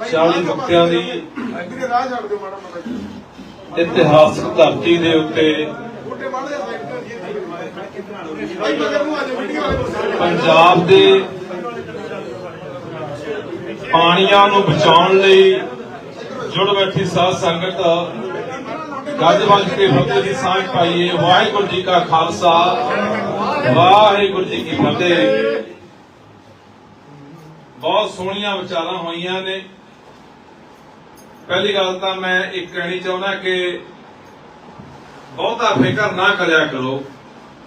40 ਹਫ਼ਤਿਆਂ ਦੀ ਵੀਰੇ ਰਾਹ ਛੱਡ ਦਿਓ ਮਾੜਾ ਮਾੜਾ ਇਤਿਹਾਸਕ ਧਰਤੀ ਦੇ ਉੱਤੇ ਪੰਜਾਬ ਦੇ ਪਾਣੀਆਂ ਨੂੰ ਬਚਾਉਣ ਲਈ ਜੁੜ ਬੈਠੀ ਸਾਧ ਸੰਗਤ, ਗੱਜ ਵੱਜ ਕੇ ਫਤਿਹ ਦੀ ਸਾਂਝ ਪਾਈਏ। ਵਾਹਿਗੁਰੂ ਜੀ ਕਾ ਖਾਲਸਾ, ਵਾਹਿਗੁਰੂ ਜੀ ਕੀ ਫਤਿਹ। ਬਹੁਤ ਸੋਹਣੀਆਂ ਵਿਚਾਰਾਂ ਹੋਈਆਂ ਨੇ। ਪਹਿਲੀ ਗੱਲ ਤਾਂ ਮੈਂ ਇਹ ਕਹਿਣੀ ਚਾਹੁੰਦਾ ਕਿ ਬਹੁਤਾ ਫਿਕਰ ਨਾ ਕਰਿਆ ਕਰੋ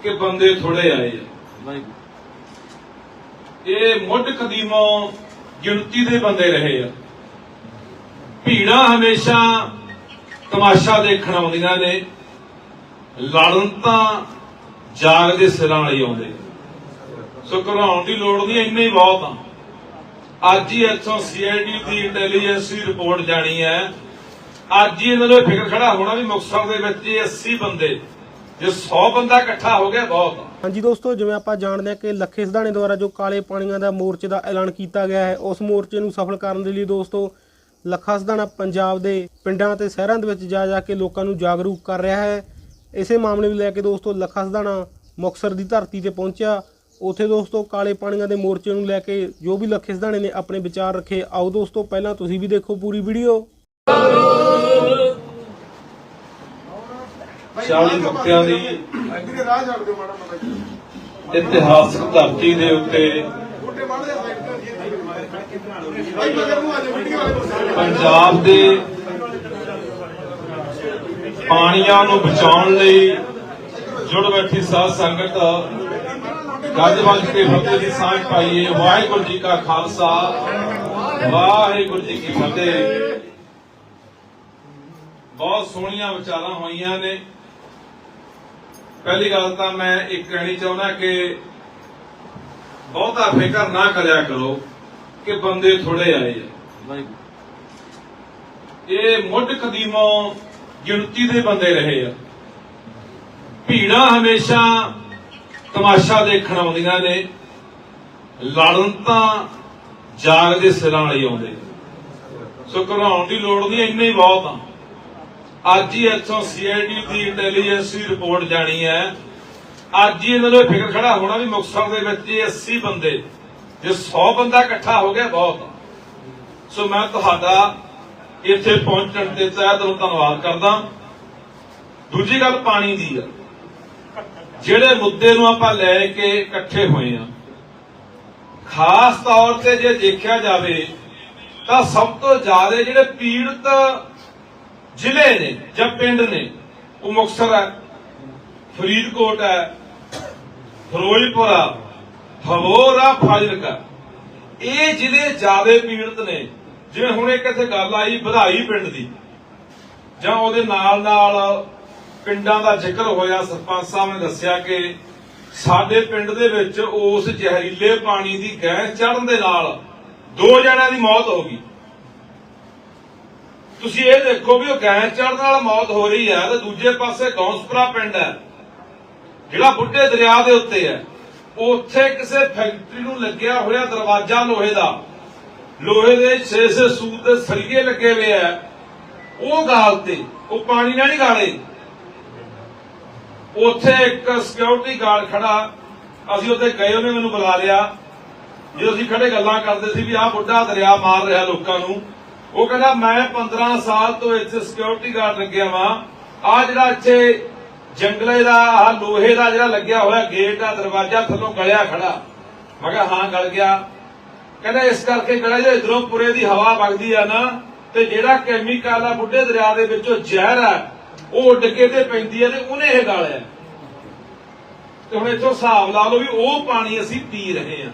ਕਿ ਬੰਦੇ ਥੋੜੇ ਆਏ ਆ। ਇਹ ਮੁੱਢ ਕਦੀਮੋਂ ਗਿਣਤੀ ਦੇ ਬੰਦੇ ਰਹੇ ਆ। ਭੀੜਾਂ ਹਮੇਸ਼ਾ ਤਮਾਸ਼ਾ ਦੇਖਣ ਆਉਂਦੀਆਂ ਨੇ। ਲੜਨ ਤਾਂ ਜਾਗ ਦੇ ਸਿਰਾਂ ਵਾਲੀ ਆਉਂਦੇ। ਸੋ ਘਰਾਉਣ ਦੀ ਲੋੜ ਨਹੀਂ, ਇੰਨੇ ਹੀ ਬਹੁਤ ਆ। ਅੱਜ ਹੀ ਇੱਥੋਂ ਸੀਆਈਡੀ ਦੀ ਇੰਟੈਲੀਜੈਂਸ ਦੀ ਰਿਪੋਰਟ ਜਾਣੀ ਹੈ। ਅੱਜ ਹੀ ਇਹਨਾਂ ਨੂੰ ਫਿਕਰ ਖੜਾ ਹੋਣਾ ਵੀ ਮੁਕਤਸਰ ਦੇ ਵਿੱਚ 80 ਬੰਦੇ, ਜੇ 100 ਬੰਦਾ ਇਕੱਠਾ ਹੋ ਗਿਆ, ਬਹੁਤ ਹਾਂਜੀ ਦੋਸਤੋ, ਜਿਵੇਂ ਆਪਾਂ ਜਾਣਦੇ ਹਾਂ ਕਿ ਲੱਖੇ ਸਿਧਾਣੇ ਦੁਆਰਾ ਜੋ ਕਾਲੇ ਪਾਣੀਆਂ ਦਾ ਮੋਰਚੇ ਦਾ ਐਲਾਨ ਕੀਤਾ ਗਿਆ ਹੈ, ਉਸ ਮੋਰਚੇ ਨੂੰ ਸਫਲ ਕਰਨ ਦੇ ਲਈ ਦੋਸਤੋ, ਲੱਖਾ ਸਿਧਾਣਾ ਪੰਜਾਬ ਦੇ ਪਿੰਡਾਂ ਤੇ ਸ਼ਹਿਰਾਂ ਦੇ ਵਿੱਚ ਜਾ ਜਾ ਕੇ ਲੋਕਾਂ ਨੂੰ ਜਾਗਰੂਕ ਕਰ ਰਿਹਾ ਹੈ। ਇਸੇ ਮਾਮਲੇ ਨੂੰ ਲੈ ਕੇ ਦੋਸਤੋ, ਲੱਖਾ ਸਿਧਾਣਾ ਮੁਕਤਸਰ ਦੀ ਧਰਤੀ ਤੇ ਪਹੁੰਚਿਆ। ਉੱਥੇ ਦੋਸਤੋ ਕਾਲੇ ਪਾਣੀਆਂ ਦੇ ਮੋਰਚੇ ਨੂੰ ਲੈ ਕੇ ਜੋ ਵੀ ਲੱਖੇ ਸਿਧਾਣੇ ਨੇ ਆਪਣੇ ਵਿਚਾਰ ਰੱਖੇ ਆਓ ਦੋਸਤੋ ਪਹਿਲਾਂ ਤੁਸੀਂ ਵੀ ਦੇਖੋ ਪੂਰੀ ਵੀਡੀਓ। 40 ਹਫ਼ਤਿਆਂ ਦੀ ਇਤਿਹਾਸਕ ਧਰਤੀ ਦੇ ਉੱਤੇ। ਪੰਜਾਬ ਦੇ ਪਾਣੀਆਂ ਨੂੰ ਬਚਾਉਣ ਲਈ ਜੁੜ ਬੈਠੀ ਸਾਧ ਸੰਗਤ ਗੱਜ ਵੱਜ ਕੇ ਫਤਿਹ ਦੀ ਸਾਂਝ ਪਾਈਏ ਵਾਹਿਗੁਰੂ ਜੀ ਕਾ ਖਾਲਸਾ। ਵਾਹਿਗੁਰੂ ਜੀ ਕੀ ਫਤਿਹ। ਬਹੁਤ ਸੋਹਣੀਆਂ ਵਿਚਾਰਾਂ ਹੋਈਆਂ ਨੇ। ਪਹਿਲੀ ਗੱਲ ਤਾਂ ਮੈਂ ਇੱਕ ਕਹਿਣੀ ਚਾਹੁੰਦਾ ਕਿ ਬਹੁਤਾ ਫਿਕਰ ਨਾ ਕਰਿਆ ਕਰੋ ਕਿ ਬੰਦੇ ਥੋੜੇ ਆਏ ਆ। ਇਹ ਮੁੱਢ ਕਦੀਮੋਂ ਗਿਣਤੀ ਦੇ ਬੰਦੇ ਰਹੇ ਆ। ਭੀੜਾਂ ਹਮੇਸ਼ਾ ਤਮਾਸ਼ਾ ਦੇਖਣ ਆਉਂਦੀਆਂ ਨੇ। ਲੜਨ ਤਾਂ ਜਾਗ ਦੇ ਸਿਰਾਂ ਵਾਲੀ ਆਉਂਦੇ। ਸੋ ਘਬਰਾਉਣ ਦੀ ਲੋੜ ਨਹੀਂ, ਇੰਨੇ ਹੀ ਬਹੁਤ ਆ। ਅੱਜ ਹੀ ਇੱਥੋਂ ਸੀਆਈਡੀ ਦੀ ਇੰਟੈਲੀਜੈਂਸ ਦੀ ਰਿਪੋਰਟ ਜਾਣੀ ਹੈ। ਅੱਜ ਹੀ ਇਹਨਾਂ ਨੂੰ ਇਹ ਫਿਕਰ ਖੜਾ ਹੋਣਾ ਵੀ ਮੁਕਤਸਰ ਦੇ ਵਿੱਚ ਇਹ 80 ਬੰਦੇ, ਜੇ 100 ਬੰਦਾ ਇਕੱਠਾ ਹੋ ਗਿਆ, ਬਹੁਤ ਸੋ ਮੈਂ ਤੁਹਾਡਾ ਇੱਥੇ ਪਹੁੰਚਣ ਤੇ ਤਹਿ ਦਿਲੋਂ ਧੰਨਵਾਦ ਕਰਦਾ। ਦੂਜੀ ਗੱਲ ਪਾਣੀ ਦੀ ਆ। ਜਿਹੜੇ ਮੁੱਦੇ ਨੂੰ ਆਪਾਂ ਲੈ ਕੇ ਇਕੱਠੇ ਹੋਏ ਆ ਖਾਸ ਤੌਰ ਤੇ ਜੇ ਦੇਖਿਆ ਜਾਵੇ, ਤਾਂ ਸਭ ਤੋਂ ਜ਼ਿਆਦਾ ਜਿਹੜੇ ਪੀੜਤ ਜ਼ਿਲ੍ਹੇ ਨੇ ਜਾਂ ਪਿੰਡ ਨੇ, ਉਹ ਮੁਕਤਸਰ ਹੈ, ਫਰੀਦਕੋਟ ਹੈ, ਫਿਰੋਜ਼ਪੁਰ ਆ ਹਵੋਰ ਆ ਫਾਜ਼ਿਲਕਾ ਇਹ ਜ਼ਿਲ੍ਹੇ ਜ਼ਿਆਦਾ ਪੀੜਤ ਨੇ, ਜਿਵੇਂ ਹੁਣ ਇੱਕ ਇੱਥੇ ਗੱਲ ਆਈ ਵਧਾਈ ਪਿੰਡ ਦੀ, ਜਾਂ ਉਹਦੇ ਨਾਲ ਨਾਲ ਪਿੰਡਾਂ ਦਾ ਜ਼ਿਕਰ ਹੋਇਆ, ਸਰਪੰਚ ਸਾਹਿਬ ਨੇ ਦੱਸਿਆ ਕਿ ਸਾਡੇ ਪਿੰਡ ਦੇ ਵਿੱਚ ਉਸ ਜ਼ਹਿਰੀਲੇ ਪਾਣੀ ਦੀ ਗੈਸ ਚੜਨ ਦੇ ਨਾਲ ਦੋ ਜਣਿਆਂ ਦੀ ਮੌਤ ਹੋ ਗਈ। ਤੁਸੀਂ ਇਹ ਦੇਖੋ ਵੀ ਉਹ ਗੈਸ ਚੜਨ ਨਾਲ ਮੌਤ ਹੋ ਰਹੀ ਹੈ ਤੇ ਦੂਜੇ ਪਾਸੇ ਗੌਂਸਪੁਰਾ ਪਿੰਡ ਹੈ, ਜਿਹੜਾ ਬੁੱਢੇ ਦਰਿਆ ਦੇ ਉੱਤੇ ਹੈ। ਉੱਥੇ ਕਿਸੇ ਫੈਕਟਰੀ ਨੂੰ ਲੱਗਿਆ ਹੋਇਆ ਦਰਵਾਜ਼ਾ ਲੋਹੇ ਦਾ। ਲੋਹੇ ਦੇ 6-6 ਸੂਤ ਦੇ ਸਰੀਏ ਲੱਗੇ ਹੋਏ ਆ ਉਹ ਗਾਲ ਤੇ, ਉਹ ਪਾਣੀ ਨਾਲ ਨਹੀਂ ਗਾਲੇ। ਉੱਥੇ ਇੱਕ ਸਿਕਿਉਰਿਟੀ ਗਾਰਡ ਖੜਾ। ਅਸੀਂ ਉੱਥੇ ਗਏ, ਉਹਨੇ ਮੈਨੂੰ ਬੁਲਾ ਲਿਆ। ਜਦੋਂ ਅਸੀਂ ਖੜੇ ਗੱਲਾਂ ਕਰਦੇ ਸੀ ਵੀ ਆਹ ਬੁੱਢਾ ਦਰਿਆ ਮਾਰ ਰਿਹਾ ਲੋਕਾਂ ਨੂੰ, ਉਹ ਕਹਿੰਦਾ, ਮੈਂ 15 ਸਾਲ ਤੋਂ ਇੱਥੇ ਸਿਕਿਉਰਿਟੀ ਗਾਰਡ ਲੱਗਿਆ ਵਾਂ। ਆ ਜਿਹੜਾ ਇੱਥੇ ਜੰਗਲੇ ਦਾ, ਆਹ ਲੋਹੇ ਦਾ ਜਿਹੜਾ ਲੱਗਿਆ ਹੋਇਆ ਗੇਟ ਆ ਦਰਵਾਜ਼ਾ ਥੱਲੋਂ ਗਲਿਆ ਖੜਾ। ਮੈਂ ਕਿਹਾ, ਹਾਂ, ਗਲ ਗਿਆ। ਕਹਿੰਦਾ, ਇਸ ਕਰਕੇ ਗਲਿਆ ਜੇ ਇਧਰੋਂ ਪੁਰੇ ਦੀ ਹਵਾ ਵਗਦੀ ਆ ਨਾ, ਤੇ ਜਿਹੜਾ ਕੈਮੀਕਲ ਆ ਬੁੱਢੇ ਦਰਿਆ ਦੇ ਵਿੱਚੋਂ ਜ਼ਹਿਰ ਆ ਉਹ ਉੱਡ ਕੇ ਤੇ ਪੈਂਦੀ ਆ ਤੇ ਉਹਨੇ ਇਹ ਗਾਲਿਆ। ਤੇ ਹੁਣ ਇੱਥੋਂ ਹਿਸਾਬ ਲਾ ਲਓ ਵੀ ਉਹ ਪਾਣੀ ਅਸੀਂ ਪੀ ਰਹੇ ਹਾਂ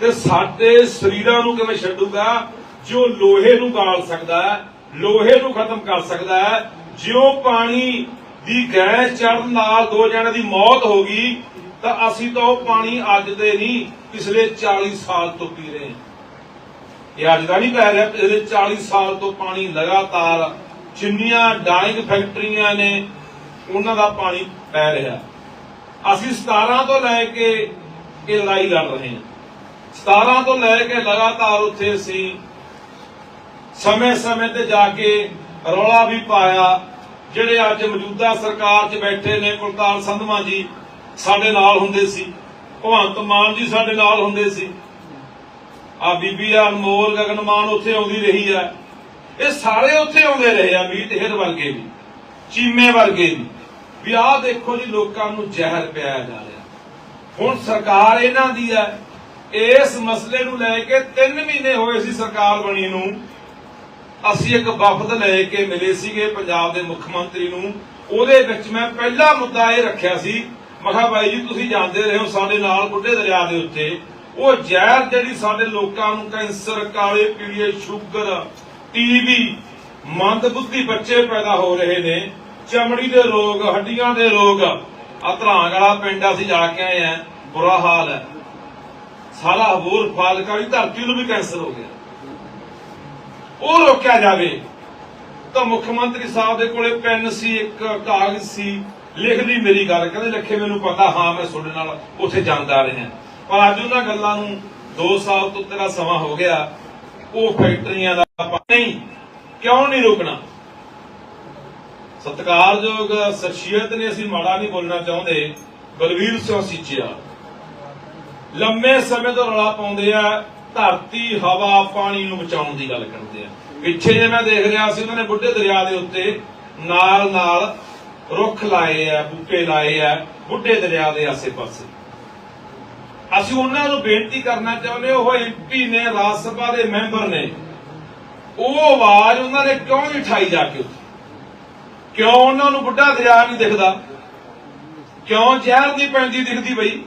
ਤੇ ਸਾਡੇ ਸਰੀਰਾਂ ਨੂੰ ਕਿਵੇਂ ਛੱਡੂਗਾ? ਜੋ ਲੋਹੇ ਨੂੰ ਗਾਲ ਸਕਦਾ ਹੈ, ਲੋਹੇ ਨੂੰ ਖਤਮ ਕਰ ਸਕਦਾ ਹੈ ਜਿਉਂ ਪਾਣੀ ਦੀ ਗੈਸ ਚੜਨ ਨਾਲ ਦੋ ਜਣਿਆਂ ਦੀ ਮੌਤ ਹੋ ਗਈ, ਤਾਂ ਅਸੀਂ ਤਾਂ ਉਹ ਪਾਣੀ ਅੱਜ ਦੇ ਨਹੀਂ, ਪਿਛਲੇ 40 ਸਾਲ ਤੋਂ ਪੀ ਰਹੇ ਹਾਂ। ਇਹ ਅੱਜ ਦਾ ਨਹੀਂ ਪੈ ਰਿਹਾ, ਪਿਛਲੇ 40 ਸਾਲ ਤੋਂ ਪਾਣੀ ਲਗਾਤਾਰ ਜਿੰਨੀਆਂ ਡਾਈਂਗ ਫੈਕਟਰੀਆਂ ਨੇ, ਉਹਨਾਂ ਦਾ ਪਾਣੀ ਪੈ ਰਿਹਾ। ਅਸੀਂ 17 ਤੋਂ ਲੈ ਕੇ ਇਹ ਲੜਾਈ ਲੜ ਰਹੇ ਹਾਂ। 17 ਤੋਂ ਲੈ ਕੇ ਲਗਾਤਾਰ ਉੱਥੇ ਅਸੀਂ ਸਮੇਂ-ਸਮੇਂ ਤੇ ਜਾ ਕੇ ਰੌਲਾ ਵੀ ਪਾਇਆ। ਜਿਹੜੇ ਅੱਜ ਮੌਜੂਦਾ ਸਰਕਾਰ 'ਚ ਬੈਠੇ ਨੇ, ਕੁਲਤਾਰ ਸੰਧਵਾ ਜੀ, ਸਾਡੇ ਨਾਲ ਹੁੰਦੇ ਸੀ। ਭਗਵੰਤ ਮਾਨ ਜੀ ਸਾਡੇ ਨਾਲ ਹੁੰਦੇ ਸੀ। ਆ ਬੀਬੀ ਆ ਅਨਮੋਲ ਗਗਨਮਾਨ ਉੱਥੇ ਆਉਂਦੀ ਰਹੀ ਆ ਇਹ ਸਾਰੇ ਉੱਥੇ ਆਉਂਦੇ ਰਹੇ ਆ ਮੀਤ ਹੇਰ ਵਰਗੇ ਵੀ, ਚੀਮੇ ਵਰਗੇ ਵੀ। ਵੀ ਆਹ ਦੇਖੋ ਜੀ, ਲੋਕਾਂ ਨੂੰ ਜ਼ਹਿਰ ਪਿਆਇਆ ਜਾ ਰਿਹਾ। ਹੁਣ ਸਰਕਾਰ ਇਹਨਾਂ ਦੀ ਹੈ। ਇਸ ਮਸਲੇ ਨੂੰ ਲੈ ਕੇ 3 ਮਹੀਨੇ ਹੋਏ ਸੀ ਸਰਕਾਰ ਬਣੀ ਨੂੰ। ਅਸੀਂ ਇੱਕ ਵਫਦ ਲੈ ਕੇ ਮਿਲੇ ਸੀਗੇ ਪੰਜਾਬ ਦੇ ਮੁੱਖ ਮੰਤਰੀ ਨੂੰ। ਉਹਦੇ ਵਿੱਚ ਮੈਂ ਪਹਿਲਾ ਮੁੱਦਾ ਇਹ ਰੱਖਿਆ ਸੀ। ਮੈਂ ਕਿਹਾ ਬਾਈ ਜੀ, ਤੁਸੀਂ ਜਾਣਦੇ ਰਹੇ ਹੋ ਸਾਡੇ ਨਾਲ ਬੁੱਢੇ ਦਰਿਆ ਦੇ ਉੱਤੇ। ਉਹ ਜ਼ਹਿਰ ਜਿਹੜੀ ਸਾਡੇ ਲੋਕਾਂ ਨੂੰ ਕੈਂਸਰ, ਕਾਲੇ ਪੀਲੀਏ ਸ਼ੂਗਰ ਟੀਬੀ ਮੰਦਬੁੱਧੀ ਬੱਚੇ ਪੈਦਾ ਹੋ ਰਹੇ ਨੇ, ਚਮੜੀ ਦੇ ਰੋਗ, ਹੱਡੀਆਂ ਦੇ ਰੋਗ। ਆ ਧਰਾਂਗ ਵਾਲਾ ਪਿੰਡ ਅਸੀਂ ਜਾ ਕੇ ਆਏ ਆ ਬੁਰਾ ਹਾਲ ਹੈ। ਸਾਰਾ ਹਬੂਰ ਫਾਲਕਾ ਦੀ ਧਰਤੀ ਨੂੰ ਵੀ ਕੈਂਸਰ ਹੋ ਗਿਆ। ਉਹ ਰੋਕਿਆ ਜਾਵੇ। ਤਾਂ ਮੁੱਖ ਮੰਤਰੀ ਸਾਹਿਬ ਦੇ ਕੋਲੇ ਪੈਨ ਸੀ, ਇੱਕ ਕਾਗਜ਼ ਸੀ, ਲਿਖ ਲਈ ਮੇਰੀ ਗੱਲ। ਕਹਿੰਦੇ, ਲੱਖੇ, ਮੈਨੂੰ ਪਤਾ, ਹਾਂ, ਮੈਂ ਤੁਹਾਡੇ ਨਾਲ ਉੱਥੇ ਜਾਂਦਾ ਰਿਹਾ। ਪਰ ਅੱਜ ਉਹਨਾਂ ਗੱਲਾਂ ਨੂੰ 2 ਸਾਲ ਤੋਂ ਤੇਰਾ ਸਮਾਂ ਹੋ ਗਿਆ। ਉਹ ਫੈਕਟਰੀਆਂ ਦਾ ਆਪਾਂ ਨਹੀਂ, ਕਿਉਂ ਨਹੀਂ ਰੁਕਣਾ? ਸਤਿਕਾਰਯੋਗ ਸ਼ਖਸੀਅਤ ਨੇ ਅਸੀਂ ਮਾੜਾ ਨਹੀਂ ਬੋਲਣਾ ਚਾਹੁੰਦੇ, ਬਲਵੀਰ ਸਿੰਘ ਸੀਚਿਆ। ਲੰਮੇ ਸਮੇਂ ਤੋਂ ਰੌਲਾ ਪਾਉਂਦੇ ਆ, ਧਰਤੀ, ਹਵਾ, ਪਾਣੀ ਨੂੰ ਬਚਾਉਣ ਦੀ ਗੱਲ ਕਰਦੇ ਆ। ਪਿੱਛੇ ਜੇ ਮੈਂ ਦੇਖ ਰਿਹਾ ਸੀ, ਉਹਨਾਂ ਨੇ ਬੁੱਢੇ ਦਰਿਆ ਦੇ ਉੱਤੇ ਨਾਲ ਨਾਲ ਰੁੱਖ ਲਾਏ ਆ, ਬੂਟੇ ਲਾਏ ਆ, ਬੁੱਢੇ ਦਰਿਆ ਦੇ ਆਸੇ-ਪਾਸੇ। ਅਸੀਂ ਉਹਨਾਂ ਨੂੰ ਬੇਨਤੀ ਕਰਨਾ ਚਾਹੁੰਦੇ ਉਹ ਐਮਪੀ ਨੇ, ਰਾਜ ਸਭਾ ਦੇ ਮੈਂਬਰ ਨੇ। ਉਹ ਆਵਾਜ਼ ਉਹਨਾਂ ਨੇ ਕਿਉਂ ਨਹੀਂ ਉਠਾਈ ਜਾ ਕੇ ਉੱਥੇ? ਕਿਉਂ ਉਹਨਾਂ ਨੂੰ ਬੁੱਢਾ ਦਰਿਆ ਨਹੀਂ ਦਿਖਦਾ? ਕਿਉਂ ਜ਼ਹਿਰ ਦੀ ਪੈਂਦੀ ਦਿਖਦੀ ਬਈ?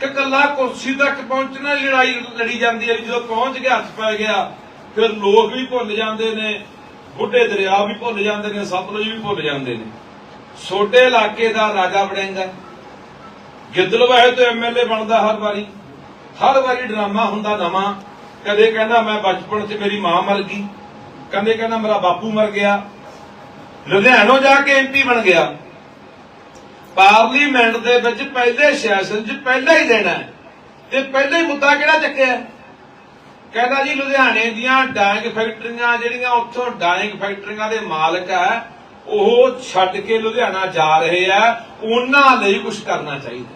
ਕਿ ਕੱਲਾ ਕੁਰਸੀ ਤੱਕ ਪਹੁੰਚਣਾ ਲੜਾਈ ਲੜੀ ਜਾਂਦੀ ਹੈ, ਜਦੋਂ ਪਹੁੰਚ ਗਿਆ ਹੱਥ ਪੈ ਗਿਆ, ਫਿਰ ਲੋਕ ਵੀ ਭੁੱਲ ਜਾਂਦੇ ਨੇ, ਬੁੱਢੇ ਦਰਿਆ ਵੀ ਭੁੱਲ ਜਾਂਦੇ ਨੇ, ਸਤਲੁਜ ਵੀ ਭੁੱਲ ਜਾਂਦੇ ਨੇ। ਛੋਟੇ ਇਲਾਕੇ ਦਾ ਰਾਜਾ ਬੜਿੰਗਾ ਗਿੱਦਲਵਾਹੇ ਤੋਂ ਐਮਐਲਏ ਬਣਦਾ ਹਰ ਵਾਰੀ। ਹਰ ਵਾਰੀ ਡਰਾਮਾ ਹੁੰਦਾ ਨਵਾਂ। ਕਦੇ ਕਹਿੰਦਾ ਮੈਂ ਬਚਪਨ 'ਚ ਮੇਰੀ ਮਾਂ ਮਰ ਗਈ। ਕਦੇ ਕਹਿੰਦਾ ਮੇਰਾ ਬਾਪੂ ਮਰ ਗਿਆ। ਲੁਧਿਆਣੋਂ ਜਾ ਕੇ ਐਮਪੀ ਬਣ ਗਿਆ। ਪਾਰਲੀਮੈਂਟ ਦੇ ਵਿੱਚ ਪਹਿਲੇ ਸੈਸ਼ਨ 'ਚ ਪਹਿਲਾ ਹੀ ਦੇਣਾ ਹੈ। ਤੇ ਪਹਿਲਾ ਹੀ ਮੁੱਦਾ ਕਿਹੜਾ ਚੱਕਿਆ ਕਹਿੰਦਾ ਜੀ ਲੁਧਿਆਣੇ ਦੀਆਂ ਡਾਇੰਗ ਫੈਕਟਰੀਆਂ ਜਿਹੜੀਆਂ, ਉੱਥੋਂ ਡਾਇੰਗ ਫੈਕਟਰੀਆਂ ਦੇ ਮਾਲਕ ਆ ਉਹ ਛੱਡ ਕੇ ਲੁਧਿਆਣਾ ਜਾ ਰਹੇ ਆ, ਉਹਨਾਂ ਲਈ ਕੁਝ ਕਰਨਾ ਚਾਹੀਦਾ।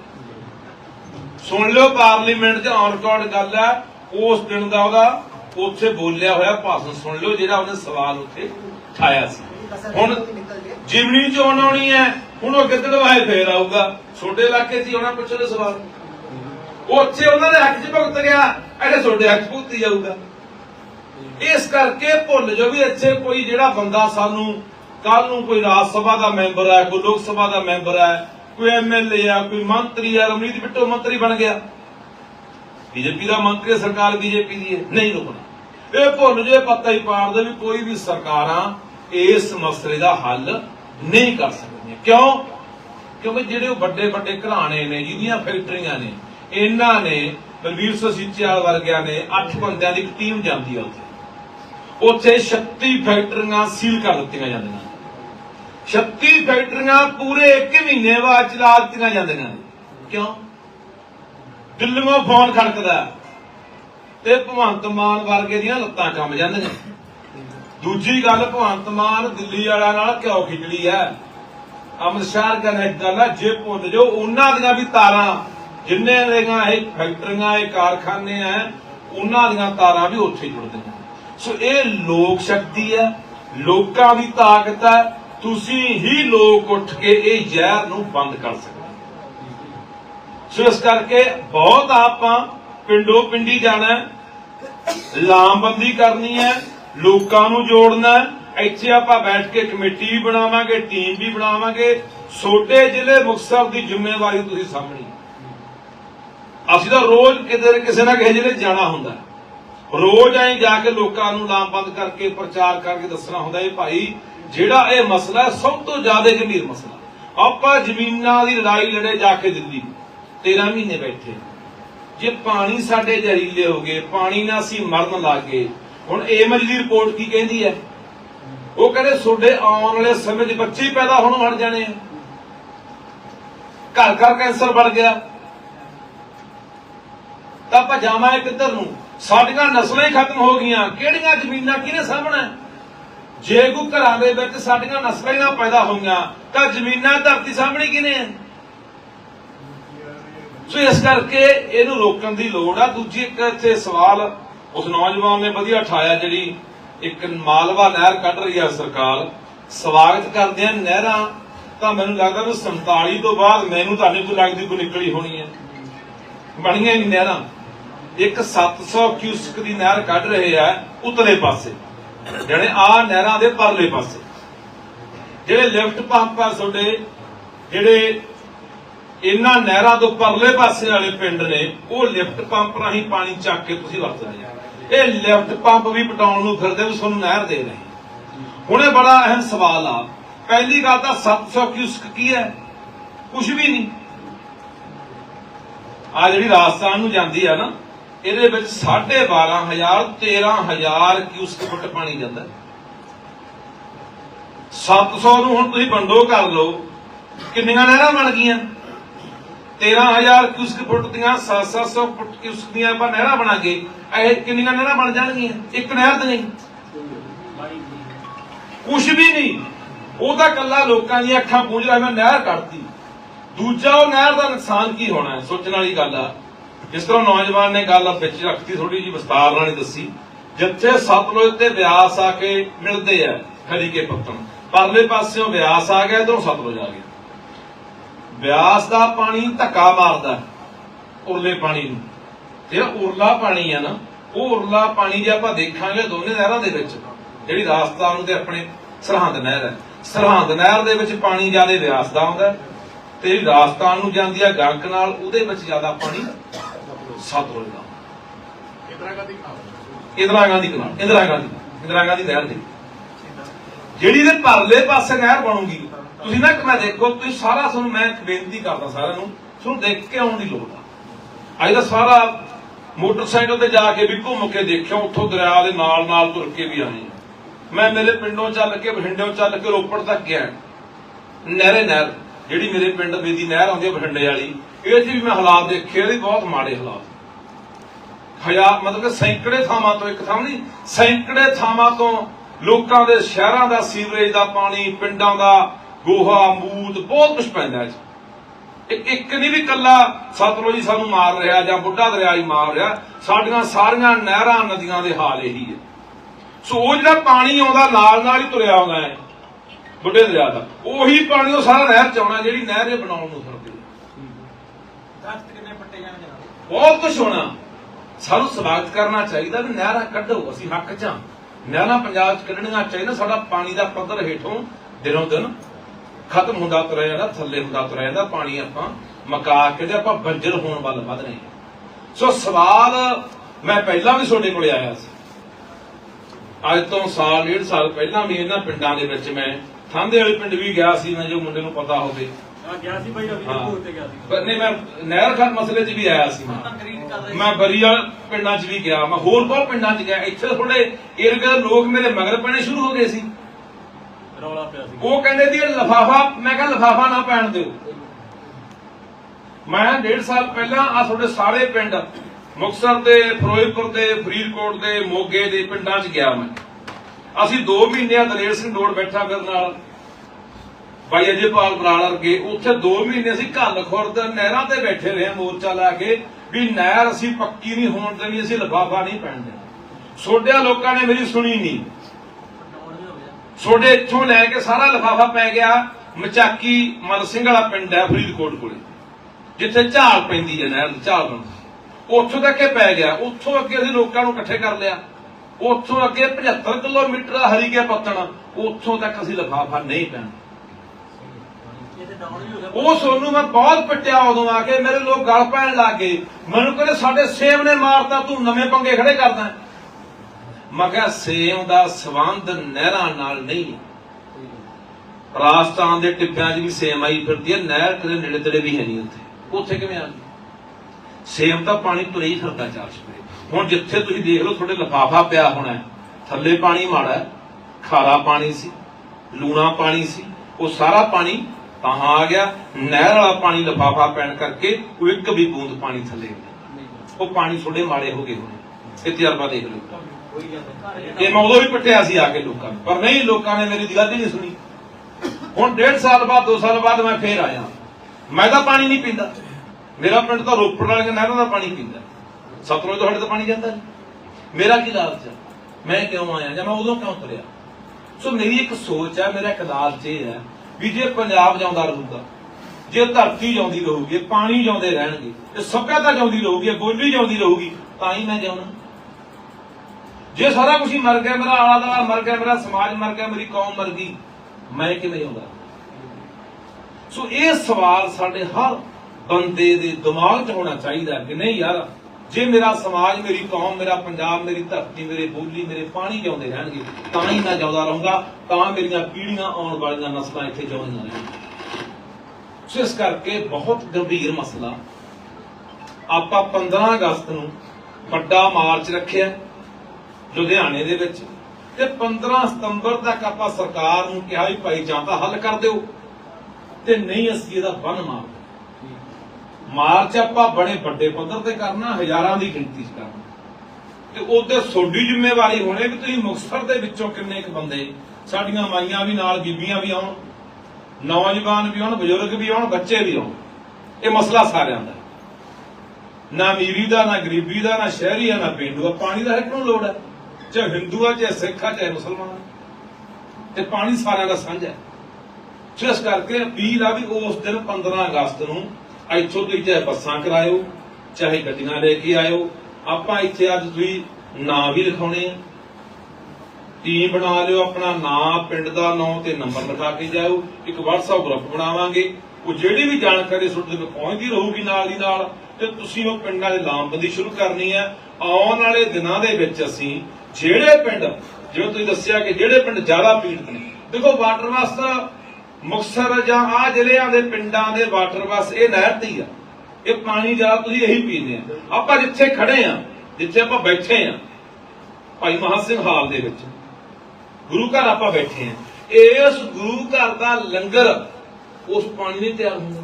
ਸੁਣ ਲਿਓ, ਪਾਰਲੀਮੈਂਟ 'ਚ ਔਨ ਰਿਕਾਰਡ ਗੱਲ ਹੈ ਉਸ ਦਿਨ ਦਾ ਉਹਦਾ ਉੱਥੇ ਬੋਲਿਆ ਹੋਇਆ ਭਾਸ਼ਣ ਸੁਣ ਲਿਓ, ਜਿਹੜਾ ਉਹਨੇ ਸਵਾਲ ਉੱਥੇ ਉਠਾਇਆ ਸੀ। ਹੁਣ ਜਿਮਨੀ ਚੋਣ ਆਉਣੀ ਹੈ, ਹੁਣ ਉਹ ਗਿੱਦੜਵਾਏ ਫੇਰ ਆਊਗਾ? ਛੋਟੇ ਇਲਾਕੇ 'ਚ ਹੀ ਆਉਣਾ ਪੁੱਛੋ ਦੇ ਸਵਾਲ। ਉੱਥੇ ਉਹਨਾਂ ਦੇ ਹੱਕ 'ਚ ਭੁਗਤ ਗਿਆ ਇਹਦੇ ਛੋਟੇ ਹੱਕ 'ਚ ਭੁਗਤੀ ਜਾਊਗਾ। ਇਸ ਕਰਕੇ ਭੁੱਲ ਜੋ ਵੀ ਇੱਥੇ ਕੋਈ ਜਿਹੜਾ ਬੰਦਾ ਸਾਨੂੰ ਕੱਲ ਨੂੰ ਕੋਈ ਰਾਜ ਸਭਾ ਦਾ ਮੈਂਬਰ ਹੈ, ਕੋਈ ਲੋਕ ਸਭਾ ਦਾ ਮੈਂਬਰ ਹੈ, ਕੋਈ ਐਮਐਲਏ ਆ ਕੋਈ ਮੰਤਰੀ ਆ ਰਮਨੀਤ ਬਿੱਟੋ ਮੰਤਰੀ ਬਣ ਗਿਆ। ਬੀਜੇਪੀ ਦਾ ਮੰਤਰੀ ਸਰਕਾਰ ਬੀਜੇਪੀ ਦੀ ਹੈ, ਨਹੀਂ ਰੁਕਣਾ। ਇਹ ਭੁੱਲ ਜੇ ਪੱਤਾ ਹੀ ਪਾੜਦੇ ਵੀ ਕੋਈ ਵੀ ਸਰਕਾਰਾਂ ਇਸ ਮਸਲੇ ਦਾ ਹੱਲ ਨਹੀਂ ਕਰ ਸਕਦੀਆਂ। ਕਿਉਂ? ਕਿਉਂਕਿ ਜਿਹੜੇ ਉਹ ਵੱਡੇ ਵੱਡੇ ਘਰਾਣੇ ਨੇ, ਜਿਹਦੀਆਂ ਫੈਕਟਰੀਆਂ ਨੇ, ਇਹਨਾਂ ਨੇ ਬਲਵੀਰ ਸਿੰਘ ਵਰਗਿਆਂ ਨੇ 8 ਬੰਦਿਆਂ ਦੀ ਇੱਕ ਟੀਮ ਜਾਂਦੀ ਆ ਉੱਥੇ। ਉੱਥੇ 36 ਫੈਕਟਰੀਆਂ ਸੀਲ ਕਰ ਦਿੱਤੀਆਂ ਜਾਂਦੀਆਂ 36 ਫੈਕਟਰੀਆਂ ਪੂਰੇ 1 ਮਹੀਨੇ ਬਾਅਦ ਚਲਾ ਦਿੱਤੀਆਂ ਜਾਂਦੀਆਂ ਨੇ। ਕਿਉਂ? ਦਿੱਲੀੋਂ ਫੋਨ ਖੜਕਦਾ ਤੇ ਭਗਵੰਤ ਮਾਨ ਵਰਗੇ ਦੀਆਂ ਲੱਤਾਂ ਕੰਮ ਜਾਂਦੀਆਂ ਦੂਜੀ ਗੱਲ, ਭਗਵੰਤ ਮਾਨ ਦਿੱਲੀ ਵਾਲਿਆਂ ਨਾਲ ਕਿਉਂ ਖਿਚੜੀ ਹੈ। ਅਮਰ ਸ਼ਾਹ ਕਹਿੰਦਾ ਇੱਕ ਗੱਲ ਹੈ, ਜੇ ਭੁੱਲ ਜੋ ਉਹਨਾਂ ਦੀਆਂ ਵੀ ਤਾਰਾਂ, ਜਿੰਨੇ ਦੀਆਂ ਇਹ ਫੈਕਟਰੀਆਂ, ਇਹ ਕਾਰਖਾਨੇ ਆ ਉਹਨਾਂ ਦੀਆਂ ਤਾਰਾਂ ਵੀ ਉੱਥੇ ਜੁੜਦੀਆਂ ਸੋ ਇਹ ਲੋਕ ਸ਼ਕਤੀ ਹੈ, ਲੋਕਾਂ ਦੀ ਤਾਕਤ ਹੈ ਤੁਸੀਂ ਹੀ ਲੋਕ ਉੱਠ ਕੇ ਇਹ ਜ਼ਹਿਰ ਨੂੰ ਬੰਦ ਕਰ ਸਕਦੇ ਸੋ ਇਸ ਕਰਕੇ ਬਹੁਤ ਆਪਾਂ ਪਿੰਡੋ ਪਿੰਡੀ ਜਾਣਾ ਲਾਮਬੰਦੀ ਕਰਨੀ ਹੈ, ਲੋਕਾਂ ਨੂੰ ਜੋੜਨਾ ਇੱਥੇ ਆਪਾਂ ਬੈਠ ਕੇ ਕਮੇਟੀ ਵੀ ਬਣਾਵਾਂਗੇ ਟੀਮ ਵੀ ਬਣਾਵਾਂਗੇ। ਛੋਟੇ ਜ਼ਿਲ੍ਹੇ ਮੁਕਤਸਰ ਦੀ ਜ਼ਿੰਮੇਵਾਰੀ ਤੁਸੀਂ ਸਾਹਮਣੀ ਅਸੀਂ ਤਾਂ ਰੋਜ਼ ਕਿਤੇ ਕਿਸੇ ਨਾ ਕਿਸੇ ਜ਼ਿਲ੍ਹੇ ਜਾਣਾ ਹੁੰਦਾ ਰੋਜ਼ ਐਂ ਜਾ ਕੇ ਲੋਕਾਂ ਨੂੰ ਲਾਮਬੰਦ ਕਰਕੇ ਪ੍ਰਚਾਰ ਕਰਕੇ ਦੱਸਣਾ ਹੁੰਦਾ ਇਹ ਭਾਈ ਜਿਹੜਾ ਇਹ ਮਸਲਾ ਸਭ ਤੋਂ ਜ਼ਿਆਦਾ ਗੰਭੀਰ ਮਸਲਾ। ਆਪਾਂ ਜ਼ਮੀਨਾਂ ਦੀ ਲੜਾਈ ਲੜੇ ਜਾ ਕੇ ਦਿੱਲੀ 13 ਮਹੀਨੇ ਬੈਠੇ। ਜੇ ਪਾਣੀ ਸਾਡੇ ਜ਼ਹਿਰੀਲੇ ਹੋ ਗਏ, ਪਾਣੀ ਨਾਲ ਅਸੀਂ ਮਰਨ ਲੱਗ ਗਏ। ਹੁਣ ਏਮਜ ਦੀ ਰਿਪੋਰਟ ਕੀ ਕਹਿੰਦੀ ਹੈ? ਉਹ ਕਹਿੰਦੇ ਤੁਹਾਡੇ ਆਉਣ ਵਾਲੇ ਸਮੇਂ 'ਚ ਬੱਚੇ ਹੀ ਪੈਦਾ ਹੋਣ ਹਟ ਜਾਣੇ ਆ। ਘਰ ਘਰ ਕੈਂਸਰ ਵੱਧ ਗਿਆ। ਤਾਂ ਆਪਾਂ ਜਾਵਾਂਗੇ ਕਿੱਧਰ ਨੂੰ? ਸਾਡੀਆਂ ਨਸਲਾਂ ਹੀ ਖਤਮ ਹੋ ਗਈਆਂ। ਕਿਹੜੀਆਂ ਜ਼ਮੀਨਾਂ ਕਿਹਨੇ ਸਾਹਮਣੇ? ਜੇ ਕੋ ਘਰਾਂ ਦੇ ਵਿੱਚ ਸਾਡੀਆਂ ਨਸਲਾਂ ਨਾ ਪੈਦਾ ਹੋਈਆਂ, ਤਾਂ ਜ਼ਮੀਨਾਂ ਧਰਤੀ ਸਾਹਮਣੇ ਕਿਹਨੇ ਹੈ ਸੋ ਇਸ ਕਰਕੇ ਇਹਨੂੰ ਰੋਕਣ ਦੀ ਲੋੜ ਆ। ਦੂਜੀ ਇੱਕ ਇੱਥੇ ਸਵਾਲ ਉਸ ਨੌਜਵਾਨ ਨੇ ਵਧੀਆ ਉਠਾਇਆ, ਜਿਹੜੀ ਇੱਕ ਮਾਲਵਾ ਨਹਿਰ ਕੱਢ ਰਹੀ ਆ ਸਰਕਾਰ। ਸਵਾਗਤ ਕਰਦੇ ਆ ਨਹਿਰਾਂ। ਤਾਂ ਮੈਨੂੰ ਲੱਗਦਾ ਵੀ 47 ਤੋਂ ਬਾਅਦ ਮੈਨੂੰ ਤਾਂ ਨਹੀਂ ਕੋਈ ਲੱਗਦੀ ਕੋਈ ਨਿਕਲੀ ਹੋਣੀ ਹੈ ਬਣੀਆਂ ਹੀ ਨਹਿਰਾਂ। ਇੱਕ 700 ਕਿਊਸਕ ਦੀ ਨਹਿਰ ਕੱਢ ਰਹੇ ਆ ਉਤਲੇ ਪਾਸੇ। ਜਿਹੜੇ ਆ ਨਹਿਰਾਂ ਦੇ ਪਰਲੇ ਪਾਸੇ। ਜਿਹੜੇ ਲਿਫਟ ਪੰਪ ਆ ਤੁਹਾਡੇ, ਜਿਹੜੇ ਇਹਨਾਂ ਨਹਿਰਾਂ ਤੋਂ ਪਰਲੇ ਪਾਸੇ ਵਾਲੇ ਪਿੰਡ ਨੇ, ਉਹ ਲਿਫਟ ਪੰਪ ਰਾਹੀਂ ਪਾਣੀ ਚੱਕ ਕੇ ਤੁਸੀਂ ਵਰਤਦੇ ਆ। ਇਹ ਲਿਫਟ ਪੰਪ ਵੀ ਪਟਾਉਣ ਨੂੰ ਫਿਰਦੇ ਵੀ ਤੁਹਾਨੂੰ ਨਹਿਰ ਦੇ ਰਹੇ। ਹੁਣ ਇਹ ਬੜਾ ਅਹਿਮ ਸਵਾਲ ਆ। ਪਹਿਲੀ ਗੱਲ ਤਾਂ 700 ਕਿਊਸਕ ਕੀ ਹੈ? ਕੁਝ ਵੀ ਨਹੀਂ। ਆ ਜਿਹੜੀ ਰਾਜਸਥਾਨ ਨੂੰ ਜਾਂਦੀ ਆ ਨਾ ਇਹਦੇ ਵਿੱਚ 12500 13000 ਕਿਊਸਕ ਫੁੱਟ ਪਾਣੀ ਜਾਂਦਾ। ਹੈ। 700 ਨੂੰ ਹੁਣ ਤੁਸੀਂ ਵੰਡੋ ਕਰ ਲਓ, ਕਿੰਨੀਆਂ ਨਹਿਰਾਂ ਬਣ ਗਈਆਂ? 13000 ਕਿਊਸਕ ਫੁੱਟ ਦੀਆਂ 700 ਫੁੱਟ ਕਿਊਸਕ ਦੀਆਂ ਆਪਾਂ ਨਹਿਰਾਂ ਬਣਾਗੇ ਇਹ ਕਿੰਨੀਆਂ ਨਹਿਰਾਂ ਬਣ ਜਾਣਗੀਆਂ? ਇੱਕ ਨਹਿਰ ਤੇ ਨਹੀਂ। ਕੁਝ ਵੀ ਨਹੀਂ। ਉਹ ਤਾਂ ਕੱਲਾ ਲੋਕਾਂ ਦੀਆਂ ਅੱਖਾਂ ਪੂੰਝ ਰਿਹਾ ਮੈਂ ਨਹਿਰ ਕੱਢਤੀ। ਦੂਜਾ ਉਹ ਨਹਿਰ ਦਾ ਨੁਕਸਾਨ ਕੀ ਹੋਣਾ ਸੋਚਣ ਵਾਲੀ ਗੱਲ ਆ। ਜਿਸ ਤਰ੍ਹਾਂ ਨੌਜਵਾਨ ਨੇ ਗੱਲ ਵਿੱਚ ਰੱਖਤੀ ਥੋੜੀ ਜੀ ਵਿਸਤਾਰ ਨਾਲ ਹੀ ਦੱਸੀ। ਜਿੱਥੇ ਸਤਲੁਜ ਤੇ ਬਿਆਸ ਆ ਕੇ ਮਿਲਦੇ ਆ ਹਰੀਕੇ ਪੱਤਨ ਪਰਲੇ ਪਾਸਿਓਂ ਬਿਆਸ ਆ ਗਿਆ, ਇਧਰੋਂ ਸਤਲੁਜ ਆ ਗਿਆ। ਬਿਆਸ ਦਾ ਪਾਣੀ ਧੱਕਾ ਮਾਰਦਾ ਹੈ ਉਰਲੇ ਪਾਣੀ ਨੂੰ। ਜਿਹੜਾ ਉਰਲਾ ਪਾਣੀ ਆ ਨਾ, ਉਹ ਉਰਲਾ ਪਾਣੀ ਜੇ ਆਪਾਂ ਦੇਖਾਂਗੇ ਦੋਨੇ ਨਹਿਰਾਂ ਦੇ ਵਿੱਚ, ਜਿਹੜੀ ਰਾਜਸਥਾਨ ਨੂੰ ਤੇ ਆਪਣੇ ਸਰਹੰਦ ਨਹਿਰ ਹੈ। ਸਰਹੰਦ ਨਹਿਰ ਦੇ ਵਿੱਚ ਪਾਣੀ ਜ਼ਿਆਦਾ ਵਿਆਸ ਦਾ ਆਉਂਦਾ ਤੇ ਜਿਹੜੀ ਰਾਜਸਥਾਨ ਨੂੰ ਜਾਂਦੀ ਆ ਗੰਗ ਨਾਲ, ਉਹਦੇ ਵਿੱਚ ਜ਼ਿਆਦਾ ਪਾਣੀ ਸਤਲੁਜ ਦਾ ਕਿਤਨਾ ਕਦੀ ਖਾਓ ਇੰਦਰਾ ਗਾਂਧੀ ਕਨਾਲ ਇੰਦਰਾ ਗਾਂਧੀ ਇੰਦਰਾ ਗਾਂਧੀ ਨਹਿਰ ਦੇ। ਜਿਹੜੀ ਦੇ ਪਰਲੇ ਪਾਸੇ ਨਹਿਰ ਬਣੂਗੀ ਤੁਸੀਂ ਨਾ ਕਿ ਮੈਂ ਦੇਖੋ ਤੁਸੀਂ ਸਾਰਾ ਤੁਹਾਨੂੰ ਮੈਂ ਇੱਕ ਬੇਨਤੀ ਕਰਦਾ ਸਾਰਿਆਂ ਨੂੰ ਤੁਹਾਨੂੰ ਦੇਖ ਕੇ ਆਉਣ ਦੀ ਲੋੜ ਆ। ਅੱਜ ਦਾ ਸਾਰਾ ਮੋਟਰਸਾਈਕਲ ਤੇ ਜਾ ਕੇ ਵੀ ਘੁੰਮ ਕੇ ਦੇਖਿਆ ਉੱਥੋਂ ਦਰਿਆ ਦੇ ਨਾਲ ਨਾਲ ਤੁਰ ਕੇ ਵੀ ਆਏ। ਮੈਂ ਮੇਰੇ ਪਿੰਡੋਂ ਚੱਲ ਕੇ ਬਠਿੰਡਿਓਂ ਚੱਲ ਕੇ ਰੋਪੜ ਤੱਕ ਗਿਆ। ਨਹਿਰੇ ਨਹਿਰ ਜਿਹੜੀ ਮੇਰੇ ਪਿੰਡ ਬੇਦੀ ਨਹਿਰ ਆਉਂਦੀ ਹੈ ਬਠਿੰਡੇ ਵਾਲੀ, ਇਹ 'ਚ ਵੀ ਮੈਂ ਹਾਲਾਤ ਦੇਖੇ ਇਹਦੇ ਬਹੁਤ ਮਾੜੇ ਹਾਲਾਤ। ਹਜ਼ਾਰ ਮਤਲਬ ਕਿ ਸੈਂਕੜੇ ਥਾਵਾਂ ਤੋਂ ਇੱਕ ਥਾਂ ਨਹੀਂ, ਸੈਂਕੜੇ ਥਾਵਾਂ ਤੋਂ ਲੋਕਾਂ ਦੇ ਸ਼ਹਿਰਾਂ ਦਾ ਸੀਵਰੇਜ ਦਾ ਪਾਣੀ, ਪਿੰਡਾਂ ਦਾ ਗੋਹਾ, ਮੂਤ, ਬਹੁਤ ਕੁਝ ਪੈਂਦਾ ਇਸ ਇੱਕ ਇੱਕ ਨਹੀਂ ਵੀ ਕੱਲਾ ਸਤਲੁਜ ਹੀ ਸਾਨੂੰ ਮਾਰ ਰਿਹਾ ਜਾਂ ਬੁੱਢਾ ਦਰਿਆ ਹੀ ਮਾਰ ਰਿਹਾ, ਸਾਡੀਆਂ ਸਾਰੀਆਂ ਨਹਿਰਾਂ ਨਦੀਆਂ ਦੇ ਹਾਲ ਇਹੀ ਹੈ। ਸੋ ਉਹ ਜਿਹੜਾ ਪਾਣੀ ਆਉਂਦਾ ਨਾਲ ਨਾਲ ਹੀ ਤੁਰਿਆ ਆਉਂਦਾ ਹੈ। ਬੁੱਢੇ ਦਰਿਆ ਦਾ ਉਹੀ ਪਾਣੀ ਉਹ ਸਾਰਾ ਨਹਿਰ ਚ ਆਉਣਾ ਜਿਹੜੀ ਨਹਿਰ ਇਹ ਬਣਾਉਣ ਨੂੰ ਹੈ ਦਸਤ ਕਿੰਨੇ ਪੱਟੇ ਜਾਣ ਜਨਾਬ ਬਹੁਤ ਕੁਝ ਹੋਣਾ। ਸਾਨੂੰ ਸਵਾਗਤ ਕਰਨਾ ਚਾਹੀਦਾ ਵੀ ਨਹਿਰਾਂ ਕੱਢੋ ਅਸੀਂ ਹੱਕ ਚ ਨਹਿਰਾਂ ਪੰਜਾਬ ਚ ਕੱਢਣੀਆਂ ਚਾਹੀਦਾ ਸਾਡਾ ਪਾਣੀ ਦਾ ਪੱਧਰ ਹੇਠੋਂ ਦਿਨੋਂ ਦਿਨ ਖਤਮ ਹੁੰਦਾ ਤੁਰਿਆ ਜਾਂਦਾ ਥੱਲੇ ਹੁੰਦਾ ਤੁਰਿਆ ਜਾਂਦਾ ਪਾਣੀ ਆਪਾਂ ਮਕਾ ਕੇ ਤੇ ਆਪਾਂ ਬੰਜਰ ਹੋਣ ਵੱਲ ਵਧ ਰਹੇ ਹਾਂ। ਸੋ ਸਵਾਲ ਮੈਂ ਪਹਿਲਾਂ ਵੀ ਤੁਹਾਡੇ ਕੋਲੇ ਆਇਆ ਸੀ। ਅੱਜ ਤੋਂ ਸਾਲ ਡੇਢ ਸਾਲ ਪਹਿਲਾਂ ਵੀ ਇਹਨਾਂ ਪਿੰਡਾਂ ਦੇ ਵਿੱਚ ਮੈਂ ਥਾਂਦੇ ਵਾਲੇ ਪਿੰਡ ਵੀ ਗਿਆ ਸੀ ਮੈਂ ਜੋ ਮੁੰਡੇ ਨੂੰ ਪਤਾ ਹੋਵੇ। ਆ ਗਿਆ ਸੀ ਭਾਈ ਹਾਂ। ਰਿਪੋਰਟ ਤੇ ਗਿਆ ਸੀ। ਪਰ ਨਹੀਂ ਮੈਂ ਨਹਿਰ ਮਸਲੇ 'ਚ ਵੀ ਆਇਆ ਸੀ ਮੈਂ। ਮੈਂ ਬਰੀਆ ਪਿੰਡਾਂ 'ਚ ਵੀ ਗਿਆ। ਮੈਂ ਹੋਰ ਬਹੁਤ ਪਿੰਡਾਂ 'ਚ ਗਿਆ। ਇੱਥੇ ਥੋੜੇ ਦੇ ਲੋਕ ਮੇਰੇ ਮਗਰ ਪੈਣੇ ਸ਼ੁਰੂ ਹੋ ਗਏ ਸੀ। ਰੌਲਾ ਪਿਆ ਸੀ। ਉਹ ਕਹਿੰਦੇ ਦੀ ਲਫਾਫਾ ਮੈਂ ਕਿਹਾ ਲਫਾਫਾ ਨਾ ਪੈਣ ਦਿਓ। ਮੈਂ ਡੇਢ ਸਾਲ ਪਹਿਲਾਂ ਆ ਤੁਹਾਡੇ ਸਾਰੇ ਪਿੰਡ ਮੁਕਤਸਰ ਦੇ ਫਿਰੋਜ਼ਪੁਰ ਦੇ ਫਰੀਦਕੋਟ ਦੇ ਮੋਗੇ ਦੇ ਪਿੰਡਾਂ 'ਚ ਗਿਆ ਮੈਂ। ਅਸੀਂ 2 ਮਹੀਨਿਆਂ ਦਲੇਰ ਸਿੰਘ ਡੋੜ ਬੈਠਾ ਕਰਨ ਨਾਲ। ਬਾਈ ਅਜੇਪਾਲ ਬਰਾੜ ਵਰਗੇ, ਉੱਥੇ 2 ਮਹੀਨੇ ਅਸੀਂ ਘੱਲ ਖੁਰਦ ਨਹਿਰਾਂ ਤੇ ਬੈਠੇ ਰਹੇ ਮੋਰਚਾ ਲਾ ਕੇ, ਵੀ ਨਹਿਰ ਅਸੀਂ ਪੱਕੀ ਨਹੀਂ ਹੋਣ ਦੇਣੀ, ਅਸੀਂ ਲਫਾਫਾ ਨਹੀਂ ਪੈਣ ਦੇਣਾ। ਛੋਟਿਆਂ ਲੋਕਾਂ ਨੇ ਮੇਰੀ ਸੁਣੀ ਨਹੀਂ। ਛੋਡੇ ਇੱਥੋਂ ਲੈ ਕੇ ਸਾਰਾ ਲਫਾਫਾ ਪੈ ਗਿਆ, ਮਚਾਕੀ ਮਨ ਸਿੰਘ ਵਾਲਾ ਪਿੰਡ ਹੈ ਫਰੀਦਕੋਟ ਕੋਲੇ, ਜਿੱਥੇ ਝਾਲ ਪੈਂਦੀ ਹੈ ਨਹਿਰ ਦੀ, ਝਾਲ ਬਣਦੀ। ਉੱਥੋਂ ਤੱਕ ਇਹ ਪੈ ਗਿਆ, ਉੱਥੋਂ ਅੱਗੇ ਅਸੀਂ ਲੋਕਾਂ ਨੂੰ ਇਕੱਠੇ ਕਰ ਲਿਆ। ਉੱਥੋਂ ਅੱਗੇ 75 ਕਿਲੋਮੀਟਰ ਹਰੀਕੇ ਪੱਤਣ। ਉੱਥੋਂ ਤੱਕ ਅਸੀਂ ਲਫਾਫਾ ਨਹੀਂ ਪੈਣਾ। ਉਹ ਸੋਨੂੰ ਮੈਂ ਬਹੁਤ ਪਿੱਟਿਆ ਉਦੋਂ ਆ ਕੇ, ਮੇਰੇ ਲੋਕ ਗਲ ਪੈਣ ਲੱਗ ਗਏ। ਮੈਨੂੰ ਕਹਿੰਦੇ, ਸਾਡੇ ਸੇਮ ਨੇ ਮਾਰਤਾ, ਤੂੰ ਨਵੇਂ ਪੰਗੇ ਖੜੇ ਕਰਦਾ। ਮੈਂ ਕਿਹਾ ਸੇਮ ਦਾ ਸਬੰਧ ਨਹਿਰਾਂ ਨਾਲ ਨਹੀਂ। ਰਾਜਸਥਾਨ ਦੇ ਟਿੱਬਿਆਂ 'ਚ ਵੀ ਸੇਮ ਆਈ ਫਿਰਦੀ ਹੈ, ਨਹਿਰ ਕਿਤੇ ਨੇੜੇ ਤੇੜੇ ਵੀ ਹੈ ਨਹੀਂ ਉੱਥੇ। ਉੱਥੇ ਕਿਵੇਂ ਆ ਗਈ? ਸੇਮ ਤਾਂ ਪਾਣੀ ਤੁਰੇ ਹੀ ਫਿਰਦਾ, ਚਾਰ ਸਪਰੇ ਹੁਣ ਜਿੱਥੇ ਤੁਸੀਂ ਦੇਖ ਲਓ ਤੁਹਾਡੇ ਲਫਾਫਾ ਪਿਆ ਹੋਣਾ ਥੱਲੇ ਪਾਣੀ ਮਾੜਾ ਖਾਰਾ ਪਾਣੀ ਸੀ, ਲੂਣਾ ਪਾਣੀ ਸੀ, ਉਹ ਸਾਰਾ ਪਾਣੀ ਤਾਂ ਆ ਗਿਆ, ਨਹਿਰ ਵਾਲਾ ਪਾਣੀ ਲਫਾਫਾ ਪੈਣ ਕਰਕੇ ਉਹ ਇੱਕ ਵੀ ਬੂੰਦ ਪਾਣੀ ਥੱਲੇ ਉਹ ਪਾਣੀ ਥੋੜੇ ਮਾੜੇ ਹੋ ਗਏ ਹੋਣੇ। ਇਹ ਤਜਰਬਾ ਦੇਖ ਲਓ। ਇਹ ਮੈਂ ਉਦੋਂ ਵੀ ਪੱਟਿਆ ਸੀ ਆ ਕੇ ਲੋਕਾਂ ਨੂੰ। ਪਰ ਨਹੀਂ, ਲੋਕਾਂ ਨੇ ਮੇਰੀ ਗੱਲ ਹੀ ਨਹੀਂ ਸੁਣੀ। ਹੁਣ ਡੇਢ ਸਾਲ ਬਾਅਦ 2 ਸਾਲ ਬਾਅਦ ਮੈਂ ਫੇਰ ਆਇਆ। ਮੈਂ ਤਾਂ ਪਾਣੀ ਨਹੀਂ ਪੀਂਦਾ। ਮੇਰਾ ਪਿੰਡ ਤਾਂ ਰੋਪੜ ਵਾਲੇ ਨਹਿਰਾਂ ਦਾ ਪਾਣੀ ਪੀਂਦਾ। ਸਤਲੁਜ ਤੋਂ ਸਾਡੇ ਤਾਂ ਪਾਣੀ ਜਾਂਦਾ ਨਹੀਂ। ਮੇਰਾ ਕੀ ਲਾਲਚ ਹੈ ਮੈਂ ਕਿਉਂ ਆਇਆ ਜਾਂ ਮੈਂ ਉਦੋਂ ਕਿਉਂ ਤੁਰਿਆ? ਸੋ ਮੇਰੀ ਇੱਕ ਸੋਚ ਹੈ ਮੇਰਾ ਇੱਕ ਲਾਲਚ ਇਹ ਹੈ ਵੀ ਜੇ ਪੰਜਾਬ ਜਾਉਂਦਾ ਰਹੂਗਾ, ਜੇ ਧਰਤੀ ਜਾਉਂਦੀ ਰਹੂਗੀ, ਪਾਣੀ ਜਾਉਂਦੇ ਰਹਿਣਗੇ ਤੇ ਸੱਭਿਅਤਾ ਜਾਉਂਦੀ ਰਹੂਗੀ ਬੋਲੀ ਜਾਉਂਦੀ ਰਹੂਗੀ, ਤਾਂ ਹੀ ਮੈਂ ਜਾਉਣਾ ਜੇ ਸਾਰਾ ਕੁਝ ਹੀ ਮਰ ਗਿਆ, ਮੇਰਾ ਆਲਾ ਦੁਆਲਾ ਮਰ ਗਿਆ, ਮੇਰਾ ਸਮਾਜ ਮਰ ਗਿਆ, ਮੇਰੀ ਕੌਮ ਮਰ ਗਈ, ਮੈਂ ਕਿਵੇਂ ਆਉਂਦਾ ਸੋ ਇਹ ਸਵਾਲ ਸਾਡੇ ਹਰ ਬੰਦੇ ਦੇ ਦਿਮਾਗ 'ਚ ਹੋਣਾ ਚਾਹੀਦਾ ਕਿ ਨਹੀਂ ਯਾਰ ਜੇ ਮੇਰਾ ਸਮਾਜ, ਮੇਰੀ ਕੌਮ, ਮੇਰਾ ਪੰਜਾਬ, ਮੇਰੀ ਧਰਤੀ, ਮੇਰੇ ਬੋਲੀ, ਮੇਰੇ ਪਾਣੀ ਜਿਉਂਦੇ ਰਹਿਣਗੇ, ਤਾਂ ਹੀ ਮੈਂ ਜਿਉਂਦਾ ਰਹੂੰਗਾ, ਤਾਂ ਮੇਰੀਆਂ ਪੀੜ੍ਹੀਆਂ ਆਉਣ ਵਾਲੀਆਂ ਨਸਲਾਂ ਇੱਥੇ ਜਿਉਂਦੀਆਂ ਰਹਿਣਗੀਆਂ। ਇਸ ਕਰਕੇ ਬਹੁਤ ਗੰਭੀਰ ਮਸਲਾ। ਆਪਾਂ 15 ਅਗਸਤ ਨੂੰ ਵੱਡਾ ਮਾਰਚ ਰੱਖਿਆ ਲੁਧਿਆਣੇ ਦੇ ਵਿੱਚ, ਤੇ 15 ਸਤੰਬਰ ਤੱਕ ਆਪਾਂ ਸਰਕਾਰ ਨੂੰ ਕਿਹਾ ਵੀ ਭਾਈ ਜਾਂ ਤਾਂ ਹੱਲ ਕਰ ਦਿਓ, ਤੇ ਨਹੀਂ ਅਸੀਂ ਇਹਦਾ ਬੰਨ ਮਾਰ ਮਾਰਚ ਆਪਾਂ ਬੜੇ ਵੱਡੇ ਪੱਧਰ ਤੇ ਕਰਨਾ, ਹਜ਼ਾਰਾਂ ਦੀ ਗਿਣਤੀ 'ਚ ਕਰਨਾ। ਤੇ ਉਹਦੇ ਤੁਹਾਡੀ ਜ਼ਿੰਮੇਵਾਰੀ ਹੋਣੀ ਵੀ ਤੁਸੀਂ ਮੁਕਤਸਰ ਦੇ ਵਿੱਚੋਂ ਕਿੰਨੇ ਕੁ ਬੰਦੇ, ਸਾਡੀਆਂ ਮਾਈਆਂ ਵੀ ਨਾਲ, ਬੀਬੀਆਂ ਵੀ ਆਉਣ, ਨੌਜਵਾਨ ਵੀ ਆਉਣ, ਬਜ਼ੁਰਗ ਵੀ ਆਉਣ, ਬੱਚੇ ਵੀ ਆਉਣ। ਇਹ ਮਸਲਾ ਸਾਰਿਆਂ ਦਾ ਨਾ ਅਮੀਰੀ ਦਾ, ਨਾ ਗਰੀਬੀ ਦਾ, ਨਾ ਸ਼ਹਿਰੀ ਆ, ਨਾ ਪਿੰਡੂ ਆ। ਪਾਣੀ ਦਾ ਹਰ ਇੱਕ ਨੂੰ ਲੋੜ ਹੈ। ਚਾਹੇ ਹਿੰਦੂ ਆ, ਚਾਹੇ ਸਿੱਖ ਆ, ਚਾਹੇ ਮੁਸਲਮਾਨ ਤੇ ਪਾਣੀ ਸਾਰਿਆਂ ਦਾ ਸਾਂਝਾ ਹੈ। ਸੋ ਇਸ ਕਰਕੇ ਅਪੀਲ ਆ ਵੀ ਉਸ ਦਿਨ 15 ਅਗਸਤ ਨੂੰ ਇੱਥੋਂ ਤੁਸੀਂ ਚਾਹੇ ਬੱਸਾਂ ਕਰਾਇਓ, ਚਾਹੇ ਗੱਡੀਆਂ ਲੈ ਕੇ ਆਇਓ। ਆਪਾਂ ਇੱਥੇ ਅੱਜ ਤੁਸੀਂ ਨਾਂ ਵੀ ਲਿਖਾਉਣੇ ਆ। ਟੀਮ ਬਣਾ ਲਿਓ ਆਪਣਾ ਨਾਂ, ਪਿੰਡ ਦਾ ਨਾਂ ਤੇ ਨੰਬਰ ਲਿਖਾ ਕੇ ਜਾਓ ਇੱਕ WhatsApp ਗਰੁੱਪ ਬਣਾਵਾਂਗੇ। ਉਹ ਜਿਹੜੀ ਵੀ ਜਾਣਕਾਰੀ ਤੁਹਾਡੇ ਤੱਕ ਪਹੁੰਚਦੀ ਰਹੂਗੀ ਨਾਲ ਦੀ ਨਾਲ, ਤੇ ਤੁਸੀਂ ਉਹ ਪਿੰਡਾਂ ਦੇ ਲਾਮਬੰਦੀ ਸ਼ੁਰੂ ਕਰਨੀ ਹੈ ਆਉਣ ਵਾਲੇ ਦਿਨਾਂ ਦੇ ਵਿੱਚ ਅਸੀਂ ਜਿਹੜੇ ਪਿੰਡ, ਜਿਵੇਂ ਤੁਸੀਂ ਦੱਸਿਆ ਕਿ ਜਿਹੜੇ ਪਿੰਡ ਜ਼ਿਆਦਾ ਪੀੜਤ ਨੇ, ਦੇਖੋ ਵਾਟਰ ਵਾਸਤਾ ਮੁਕਤਸਰ ਜਾਂ ਆ ਜ਼ਿਲ੍ਹਿਆਂ ਦੇ ਪਿੰਡਾਂ ਦੇ ਵਾਟਰ ਵਾਸ ਇਹ ਨਹਿਰ ਦੀ ਆ। ਇਹ ਪਾਣੀ ਜ਼ਿਆਦਾ ਤੁਸੀਂ ਇਹੀ ਪੀਂਦੇ ਆ। ਆਪਾਂ ਜਿੱਥੇ ਖੜੇ ਆ, ਜਿੱਥੇ ਆਪਾਂ ਬੈਠੇ ਆ, ਭਾਈ ਮਹਾਂ ਸਿੰਘ ਹਾਲ ਦੇ ਵਿੱਚ, ਗੁਰੂ ਘਰ ਆਪਾਂ ਬੈਠੇ ਆ। ਇਸ ਗੁਰੂ ਘਰ ਦਾ ਲੰਗਰ ਉਸ ਪਾਣੀ ਨਹੀਂ ਤਿਆਰ ਹੁੰਦਾ।